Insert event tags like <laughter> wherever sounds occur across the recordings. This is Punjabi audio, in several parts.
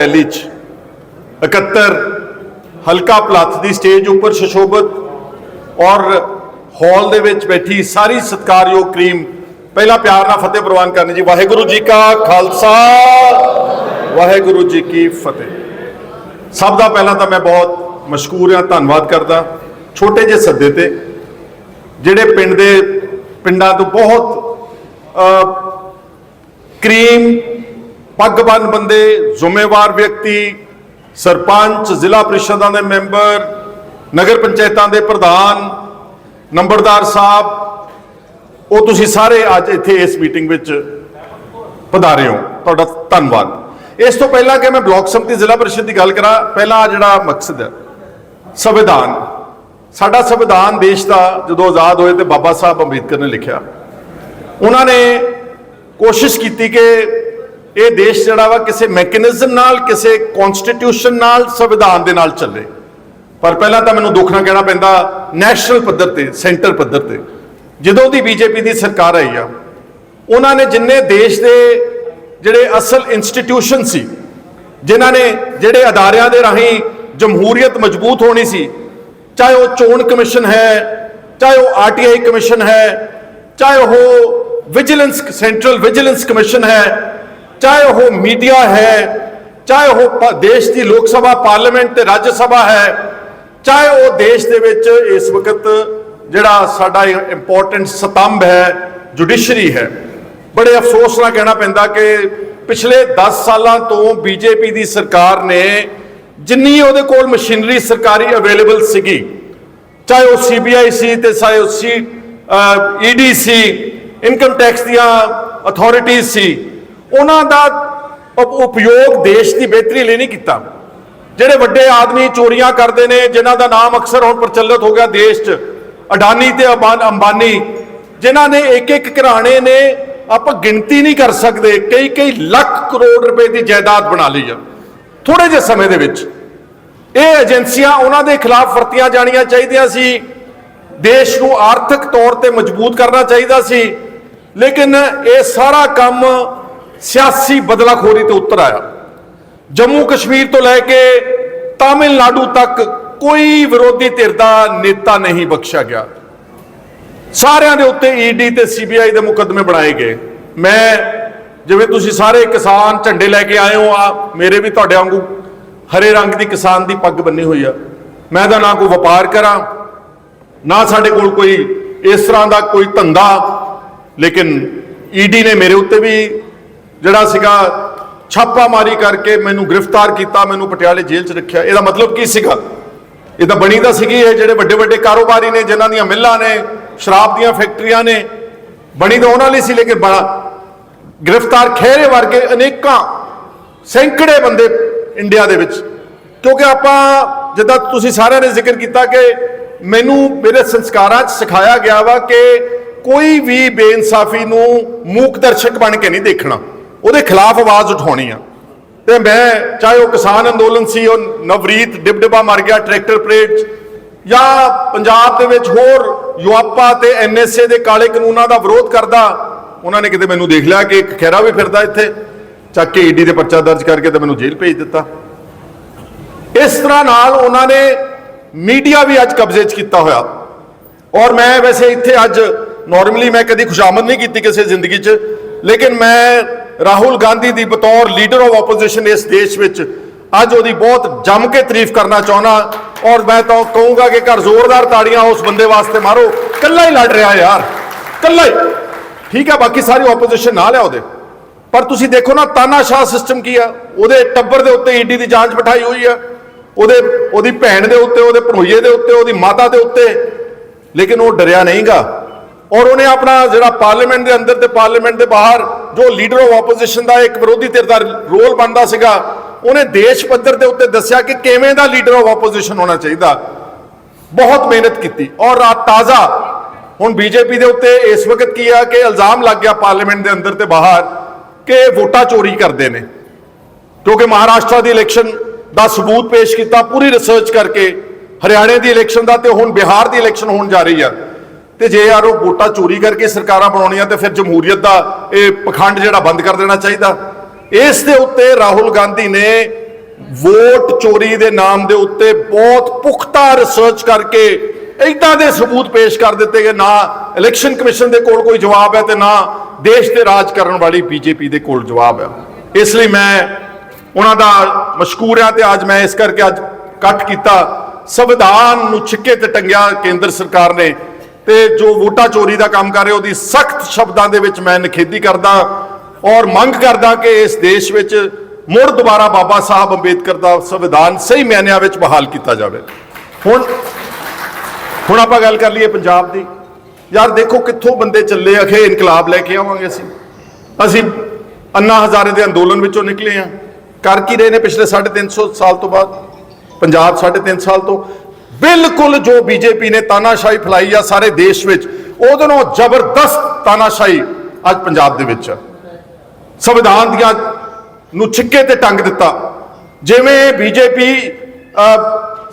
ਦਿੱਲੀ ਚ 71 ਹਲਕਾ ਪਲੱਥ ਦੀ ਸਟੇਜ ਉੱਪਰ ਸ਼ਸ਼ੋਭਤ ਔਰ ਹਾਲ ਦੇ ਵਿੱਚ ਬੈਠੀ ਸਾਰੀ ਸਤਿਕਾਰਯੋਗ ਕਰੀਮ ਪਹਿਲਾ ਪਿਆਰ ਨਾਲ ਫਤਿਹ ਪ੍ਰਵਾਨ ਕਰਨੀ ਜੀ ਵਾਹਿਗੁਰੂ ਜੀ ਕਾ ਖਾਲਸਾ ਵਾਹਿਗੁਰੂ ਜੀ ਕੀ ਫਤਿਹ ਸਭ ਦਾ ਪਹਿਲਾਂ ਤਾਂ ਮੈਂ ਬਹੁਤ ਮਸ਼ਕੂਰ ਹਾਂ ਧੰਨਵਾਦ ਕਰਦਾ ਛੋਟੇ ਜਿਹੇ ਸੱਦੇ ਤੇ ਜਿਹੜੇ ਪਿੰਡ ਦੇ ਪਿੰਡਾਂ ਤੋਂ ਬਹੁਤ ਅ, ਕਰੀਮ ਪੱਗਬੰਦ ਬੰਦੇ, ਜ਼ਿੰਮੇਵਾਰ ਵਿਅਕਤੀ, ਸਰਪੰਚ, ਜ਼ਿਲ੍ਹਾ ਪ੍ਰੀਸ਼ਦਾਂ ਦੇ ਮੈਂਬਰ, ਨਗਰ ਪੰਚਾਇਤਾਂ ਦੇ ਪ੍ਰਧਾਨ, ਨੰਬਰਦਾਰ ਸਾਹਿਬ, ਉਹ ਤੁਸੀਂ ਸਾਰੇ ਅੱਜ ਇੱਥੇ ਇਸ ਮੀਟਿੰਗ ਵਿੱਚ ਪਧਾਰੇ ਹੋ। ਤੁਹਾਡਾ ਧੰਨਵਾਦ। ਇਸ ਤੋਂ ਪਹਿਲਾਂ ਕਿ ਮੈਂ ਬਲਾਕ ਸੰਮਤੀ ਜ਼ਿਲ੍ਹਾ ਪਰਿਸ਼ਦ ਦੀ ਗੱਲ ਕਰਾਂ, ਪਹਿਲਾ ਜਿਹੜਾ ਮਕਸਦ ਹੈ, ਸੰਵਿਧਾਨ। ਸਾਡਾ ਸੰਵਿਧਾਨ ਦੇਸ਼ ਦਾ ਜਦੋਂ ਆਜ਼ਾਦ ਹੋਏ ਤੇ ਬਾਬਾ ਸਾਹਿਬ ਅੰਬੇਦਕਰ ਨੇ ਲਿਖਿਆ। ਉਹਨਾਂ ਨੇ ਕੋਸ਼ਿਸ਼ ਕੀਤੀ ਕਿ ਇਹ ਦੇਸ਼ ਜਿਹੜਾ ਵਾ ਕਿਸੇ ਮੈਕੈਨਿਜ਼ਮ ਨਾਲ, ਕਿਸੇ ਕਨਸਟੀਟਿਊਸ਼ਨ ਨਾਲ, ਸੰਵਿਧਾਨ ਦੇ ਨਾਲ ਚੱਲੇ। ਪਰ ਪਹਿਲਾਂ ਤਾਂ ਮੈਨੂੰ ਦੁੱਖ ਨਾਲ ਕਹਿਣਾ ਪੈਂਦਾ ਨੈਸ਼ਨਲ ਪੱਧਰ ਤੇ ਸੈਂਟਰ ਪੱਧਰ ਤੇ। ਜਦੋਂ ਦੀ ਬੀਜੇਪੀ ਦੀ ਸਰਕਾਰ ਆਈ ਆ, ਉਹਨਾਂ ਨੇ ਜਿੰਨੇ ਦੇਸ਼ ਦੇ ਜਿਹੜੇ ਅਸਲ ਇੰਸਟੀਟਿਊਸ਼ਨ ਸੀ, ਜਿਨ੍ਹਾਂ ਨੇ ਜਿਹੜੇ ਅਦਾਰਿਆਂ ਦੇ ਰਾਹੀਂ ਜਮਹੂਰੀਅਤ ਮਜ਼ਬੂਤ ਹੋਣੀ ਸੀ, ਚਾਹੇ ਉਹ ਚੋਣ ਕਮਿਸ਼ਨ ਹੈ, ਚਾਹੇ ਉਹ ਆਰਟੀਆਈ ਕਮਿਸ਼ਨ ਹੈ, ਚਾਹੇ ਉਹ ਵਿਜੀਲੈਂਸ ਸੈਂਟਰਲ ਵਿਜੀਲੈਂਸ ਕਮਿਸ਼ਨ ਹੈ ਚਾਹੇ ਉਹ ਮੀਡੀਆ ਹੈ, ਚਾਹੇ ਉਹ ਦੇਸ਼ ਦੀ ਲੋਕ ਸਭਾ, ਪਾਰਲੀਮੈਂਟ ਤੇ ਰਾਜ ਸਭਾ ਹੈ, ਚਾਹੇ ਉਹ ਦੇਸ਼ ਦੇ ਵਿੱਚ ਇਸ ਵਕਤ ਜਿਹੜਾ ਸਾਡਾ ਇੰਪੋਰਟੈਂਟ ਸਤੰਭ ਹੈ ਜੁਡੀਸ਼ਰੀ ਹੈ। ਬੜੇ ਅਫਸੋਸ ਨਾਲ ਕਹਿਣਾ ਪੈਂਦਾ ਕਿ ਪਿਛਲੇ 10 ਸਾਲਾਂ ਤੋਂ ਬੀਜੇਪੀ ਦੀ ਸਰਕਾਰ ਨੇ ਜਿੰਨੀ ਉਹਦੇ ਕੋਲ ਮਸ਼ੀਨਰੀ ਸਰਕਾਰੀ ਅਵੇਲੇਬਲ ਸੀਗੀ, ਚਾਹੇ ਉਹ ਸੀਬੀਆਈ ਸੀ ਤੇ ਚਾਹੇ ਉਹ ਸੀ ਈਡੀ ਸੀ ਇਨਕਮ ਟੈਕਸ ਦੀਆਂ ਅਥਾਰਟੀਆਂ ਸੀ ਉਹਨਾਂ ਦਾ ਉਪਯੋਗ ਦੇਸ਼ ਦੀ ਬਿਹਤਰੀ ਲਈ ਨਹੀਂ ਕੀਤਾ। ਜਿਹੜੇ ਵੱਡੇ ਆਦਮੀ ਚੋਰੀਆਂ ਕਰਦੇ ਨੇ, ਜਿਨ੍ਹਾਂ ਦਾ ਨਾਮ ਅਕਸਰ ਹੁਣ ਪ੍ਰਚਲਿਤ ਹੋ ਗਿਆ ਦੇਸ਼ 'ਚ, ਅਡਾਨੀ ਤੇ ਅਬਾਨ- ਅੰਬਾਨੀ, ਜਿਨ੍ਹਾਂ ਨੇ ਇੱਕ ਇੱਕ ਘਰਾਣੇ ਨੇ ਆਪਾਂ ਗਿਣਤੀ ਨਹੀਂ ਕਰ ਸਕਦੇ ਕਈ ਕਈ ਲੱਖ ਕਰੋੜ ਰੁਪਏ ਦੀ ਜਾਇਦਾਦ ਬਣਾ ਲਈ ਆ। ਥੋੜੇ ਜਿਹੇ ਸਮੇਂ ਦੇ ਵਿੱਚ, ਇਹ ਏਜੰਸੀਆਂ ਉਹਨਾਂ ਦੇ ਖਿਲਾਫ ਵਰਤੀਆਂ ਜਾਣੀਆਂ ਚਾਹੀਦੀਆਂ ਸੀ। ਦੇਸ਼ ਨੂੰ ਆਰਥਿਕ ਤੌਰ ਤੇ ਮਜ਼ਬੂਤ ਕਰਨਾ ਚਾਹੀਦਾ ਸੀ। ਲੇਕਿਨ ਇਹ ਸਾਰਾ ਕੰਮ ਸਿਆਸੀ ਬਦਲਾਖੋਰੀ ਤੇ ਉੱਤਰ ਆਇਆ। ਜੰਮੂ ਕਸ਼ਮੀਰ ਤੋਂ ਲੈ ਕੇ ਤਾਮਿਲਨਾਡੂ ਤੱਕ ਕੋਈ ਵਿਰੋਧੀ ਧਿਰ ਦਾ ਨੇਤਾ ਨਹੀਂ ਬਖਸ਼ਿਆ ਗਿਆ। ਸਾਰਿਆਂ ਦੇ ਉੱਤੇ ਈਡੀ ਤੇ ਸੀਬੀਆਈ ਦੇ ਮੁਕੱਦਮੇ ਬਣਾਏ ਗਏ। ਮੈਂ, ਜਿਵੇਂ ਤੁਸੀਂ ਸਾਰੇ ਕਿਸਾਨ ਝੰਡੇ ਲੈ ਕੇ ਆਏ ਹੋ ਆ ਮੇਰੇ ਵੀ ਤੁਹਾਡੇ ਵਾਂਗੂ ਹਰੇ ਰੰਗ ਦੀ ਕਿਸਾਨ ਦੀ ਪੱਗ ਬੰਨੀ ਹੋਈ ਆ। ਮੈਂ ਤਾਂ ਨਾ ਕੋਈ ਵਪਾਰ ਕਰਾਂ, ਨਾ ਸਾਡੇ ਕੋਲ ਕੋਈ ਇਸ ਤਰ੍ਹਾਂ ਦਾ ਕੋਈ ਧੰਦਾ, ਲੇਕਿਨ ਈਡੀ ਨੇ ਮੇਰੇ ਉੱਤੇ ਵੀ ਜਿਹੜਾ ਸੀਗਾ ਛਾਪਾਮਾਰੀ ਕਰਕੇ ਮੈਨੂੰ ਗ੍ਰਿਫਤਾਰ ਕੀਤਾ, ਮੈਨੂੰ ਪਟਿਆਲੇ ਜੇਲ੍ਹ 'ਚ ਰੱਖਿਆ। ਇਹਦਾ ਮਤਲਬ ਕੀ ਸੀਗਾ? ਇਹ ਤਾਂ ਬਣੀ ਤਾਂ ਸੀਗੀ, ਇਹ ਜਿਹੜੇ ਵੱਡੇ ਵੱਡੇ ਕਾਰੋਬਾਰੀ ਨੇ, ਜਿਨ੍ਹਾਂ ਦੀਆਂ ਮਿੱਲਾਂ ਨੇ, ਸ਼ਰਾਬ ਦੀਆਂ ਫੈਕਟਰੀਆਂ ਨੇ ਬਣੀ ਤਾਂ ਉਹਨਾਂ ਲਈ ਸੀ, ਲੇਕਿਨ ਬੜਾ ਗ੍ਰਿਫਤਾਰ ਖਹਿਰੇ ਵਰਗੇ ਅਨੇਕਾਂ ਸੈਂਕੜੇ ਬੰਦੇ ਇੰਡੀਆ ਦੇ ਵਿੱਚ। ਕਿਉਂਕਿ ਆਪਾਂ, ਜਿੱਦਾਂ ਤੁਸੀਂ ਸਾਰਿਆਂ ਨੇ ਜ਼ਿਕਰ ਕੀਤਾ ਕਿ ਮੈਨੂੰ ਮੇਰੇ ਸੰਸਕਾਰਾਂ 'ਚ ਸਿਖਾਇਆ ਗਿਆ ਵਾ ਕਿ ਕੋਈ ਵੀ ਬੇਇਨਸਾਫੀ ਨੂੰ ਮੂਕ ਦਰਸ਼ਕ ਬਣ ਕੇ ਨਹੀਂ ਦੇਖਣਾ। ਉਹਦੇ ਖਿਲਾਫ ਆਵਾਜ਼ ਉਠਾਉਣੀ ਆ। ਤੇ ਮੈਂ ਚਾਹੇ ਉਹ ਕਿਸਾਨ ਅੰਦੋਲਨ ਸੀ ਉਹ ਨਵਰੀਤ ਡਿਬਡਿਬਾ ਮਰ ਗਿਆ ਟਰੈਕਟਰ ਪਰੇਡ 'ਚ, ਜਾਂ ਪੰਜਾਬ ਦੇ ਵਿੱਚ ਹੋਰ ਯੂਆਪਾ ਤੇ ਐਨਐਸਏ ਦੇ ਕਾਲੇ ਕਾਨੂੰਨਾਂ ਦਾ ਵਿਰੋਧ ਕਰਦਾ ਉਹਨਾਂ ਨੇ ਕਿਤੇ ਮੈਨੂੰ ਦੇਖ ਲਿਆ ਕਿ ਇੱਕ ਖੈਰਾ ਵੀ ਫਿਰਦਾ ਇੱਥੇ ਚੱਕ ਕੇ ਈਡੀ ਦੇ ਪਰਚਾ ਦਰਜ ਕਰਕੇ ਤੇ ਮੈਨੂੰ ਜੇਲ੍ਹ ਭੇਜ ਦਿੱਤਾ। ਇਸ ਤਰ੍ਹਾਂ ਨਾਲ ਉਹਨਾਂ ਨੇ ਮੀਡੀਆ ਵੀ ਅੱਜ ਕਬਜ਼ੇ 'ਚ ਕੀਤਾ ਹੋਇਆ। ਔਰ ਮੈਂ ਵੈਸੇ ਇੱਥੇ ਅੱਜ ਨਾਰਮਲੀ ਮੈਂ ਕਦੀ ਖੁਸ਼ਾਮਦ ਨਹੀਂ ਕੀਤੀ ਕਿਸੇ ਜ਼ਿੰਦਗੀ 'ਚ ਲੇਕਿਨ ਮੈਂ ਰਾਹੁਲ ਗਾਂਧੀ ਦੀ ਬਤੌਰ ਲੀਡਰ ਆਫ ਆਪੋਜੀਸ਼ਨ ਇਸ ਦੇਸ਼ ਵਿੱਚ, ਅੱਜ ਉਹਦੀ ਬਹੁਤ ਜੰਮ ਕੇ ਤਾਰੀਫ ਕਰਨਾ ਚਾਹੁੰਦਾ ਔਰ ਮੈਂ ਤਾਂ ਕਹੂੰਗਾ ਕਿ ਘਰ ਜ਼ੋਰਦਾਰ ਤਾੜੀਆਂ ਉਸ ਬੰਦੇ ਵਾਸਤੇ ਮਾਰੋ। ਕੱਲਾ ਹੀ ਲੜ ਰਿਹਾ ਯਾਰ ਕੱਲਾ ਹੀ। ਠੀਕ ਹੈ ਬਾਕੀ ਸਾਰੀ ਆਪੋਜੀਸ਼ਨ ਨਾਲ ਹੈ ਉਹਦੇ। ਪਰ ਤੁਸੀਂ ਦੇਖੋ ਨਾ, ਤਾਨਾਸ਼ਾਹ ਸਿਸਟਮ ਕੀ ਆ? ਉਹਦੇ ਟੱਬਰ ਦੇ ਉੱਤੇ ਈਡੀ ਦੀ ਜਾਂਚ ਬਿਠਾਈ ਹੋਈ ਆ। ਉਹਦੇ, ਉਹਦੀ ਭੈਣ ਦੇ ਉੱਤੇ, ਉਹਦੇ ਭਰੋਈਏ ਦੇ ਉੱਤੇ, ਉਹਦੀ ਮਾਤਾ ਦੇ ਉੱਤੇ। ਲੇਕਿਨ ਉਹ ਡਰਿਆ ਨਹੀਂਗਾ। ਔਰ ਉਹਨੇ ਆਪਣਾ ਜਿਹੜਾ ਪਾਰਲੀਮੈਂਟ ਦੇ ਅੰਦਰ ਤੇ ਪਾਰਲੀਮੈਂਟ ਦੇ ਬਾਹਰ ਜੋ ਲੀਡਰ ਆਫ ਆਪੋਜੀਸ਼ਨ ਦਾ ਇੱਕ ਵਿਰੋਧੀ ਧਿਰ ਦਾ ਰੋਲ ਬਣਦਾ ਸੀਗਾ, ਉਹਨੇ ਦੇਸ਼ ਪੱਧਰ ਦੇ ਉੱਤੇ ਦੱਸਿਆ ਕਿ ਕਿਵੇਂ ਦਾ ਲੀਡਰ ਆਫ ਆਪੋਜੀਸ਼ਨ ਹੋਣਾ ਚਾਹੀਦਾ। ਬਹੁਤ ਮਿਹਨਤ ਕੀਤੀ ਔਰ ਰਾਤ ਤਾਜ਼ਾ। ਹੁਣ ਬੀਜੇਪੀ ਦੇ ਉੱਤੇ ਇਸ ਵਕਤ ਕੀ ਆ ਕਿ ਇਲਜ਼ਾਮ ਲੱਗ ਗਿਆ ਪਾਰਲੀਮੈਂਟ ਦੇ ਅੰਦਰ ਤੇ ਬਾਹਰ ਕਿ ਵੋਟਾਂ ਚੋਰੀ ਕਰਦੇ ਨੇ। ਕਿਉਂਕਿ ਮਹਾਰਾਸ਼ਟਰ ਦੀ ਇਲੈਕਸ਼ਨ ਦਾ ਸਬੂਤ ਪੇਸ਼ ਕੀਤਾ, ਪੂਰੀ ਰਿਸਰਚ ਕਰਕੇ ਹਰਿਆਣੇ ਦੀ ਇਲੈਕਸ਼ਨ ਦਾ ਤੇ ਹੁਣ ਬਿਹਾਰ ਦੀ ਇਲੈਕਸ਼ਨ ਹੋਣ ਜਾ ਰਹੀ ਆ। ਤੇ ਜੇ ਯਾਰ ਉਹ ਵੋਟਾਂ ਚੋਰੀ ਕਰਕੇ ਸਰਕਾਰਾਂ ਬਣਾਉਣੀਆਂ ਤੇ ਫਿਰ ਜਮਹੂਰੀਅਤ ਦਾ ਇਹ ਪਖੰਡ ਜਿਹੜਾ ਬੰਦ ਕਰ ਦੇਣਾ ਚਾਹੀਦਾ। ਇਸ ਦੇ ਉੱਤੇ ਰਾਹੁਲ ਗਾਂਧੀ ਨੇ ਵੋਟ ਚੋਰੀ ਦੇ ਨਾਮ ਦੇ ਉੱਤੇ ਬਹੁਤ ਪੁਖਤਾ ਰਿਸਰਚ ਕਰਕੇ ਇਦਾਂ ਦੇ ਸਬੂਤ ਪੇਸ਼ ਕਰ ਦਿੱਤੇ ਕਿ ਨਾ ਇਲੈਕਸ਼ਨ ਕਮਿਸ਼ਨ ਦੇ ਕੋਲ ਕੋਈ ਜਵਾਬ ਹੈ ਤੇ ਨਾ ਦੇਸ਼ ਤੇ ਰਾਜ ਕਰਨ ਵਾਲੀ ਬੀਜੇਪੀ ਦੇ ਕੋਲ ਜਵਾਬ ਹੈ। ਇਸ ਲਈ ਮੈਂ ਉਹਨਾਂ ਦਾ ਮਸ਼ਕੂਰ ਹਾਂ ਤੇ ਅੱਜ ਮੈਂ ਇਸ ਕਰਕੇ ਅੱਜ ਕੱਟ ਕੀਤਾ। ਸੰਵਿਧਾਨ ਨੂੰ ਛਿੱਕੇ ਤੇ ਟੰਗਿਆ ਕੇਂਦਰ ਸਰਕਾਰ ਨੇ ਤੇ ਜੋ ਵੋਟਾਂ ਚੋਰੀ ਦਾ ਕੰਮ ਕਰ ਰਹੇ, ਉਹਦੀ ਸਖਤ ਸ਼ਬਦਾਂ ਦੇ ਵਿੱਚ ਮੈਂ ਨਿਖੇਧੀ ਕਰਦਾ ਔਰ ਮੰਗ ਕਰਦਾ ਕਿ ਇਸ ਦੇਸ਼ ਵਿੱਚ ਮੁੜ ਦੁਬਾਰਾ ਬਾਬਾ ਸਾਹਿਬ ਅੰਬੇਦਕਰ ਦਾ ਸੰਵਿਧਾਨ ਸਹੀ ਮਾਇਨਿਆਂ ਵਿੱਚ ਬਹਾਲ ਕੀਤਾ ਜਾਵੇ। ਹੁਣ ਹੁਣ ਆਪਾਂ ਗੱਲ ਕਰ ਲਈਏ ਪੰਜਾਬ ਦੀ। ਯਾਰ ਦੇਖੋ ਕਿੱਥੋਂ ਬੰਦੇ ਚੱਲੇ ਅਖੇ ਇਨਕਲਾਬ ਲੈ ਕੇ ਆਵਾਂਗੇ ਅਸੀਂ। ਅਸੀਂ ਅੰਨਾ ਹਜ਼ਾਰੇ ਦੇ ਅੰਦੋਲਨ ਵਿੱਚੋਂ ਨਿਕਲੇ ਆ। ਕਰ ਕੀ ਰਹੇ ਨੇ ਪਿਛਲੇ 350 ਸਾਲ ਤੋਂ ਬਾਅਦ? ਪੰਜਾਬ 3.5 ਸਾਲ ਤੋਂ। ਬਿਲਕੁਲ ਜੋ ਬੀਜੇਪੀ ਨੇ ਤਾਨਾਸ਼ਾਹੀ ਫੈਲਾਈ ਆ ਸਾਰੇ ਦੇਸ਼ ਵਿੱਚ, ਉਹਦੇ ਨਾਲੋਂ ਜ਼ਬਰਦਸਤ ਤਾਨਾਸ਼ਾਹੀ ਅੱਜ ਪੰਜਾਬ ਦੇ ਵਿੱਚ ਸੰਵਿਧਾਨ ਦੀਆਂ ਨੂੰ ਛਿੱਕੇ ਤੇ ਟੰਗ ਦਿੱਤਾ। ਜਿਵੇਂ ਬੀਜੇਪੀ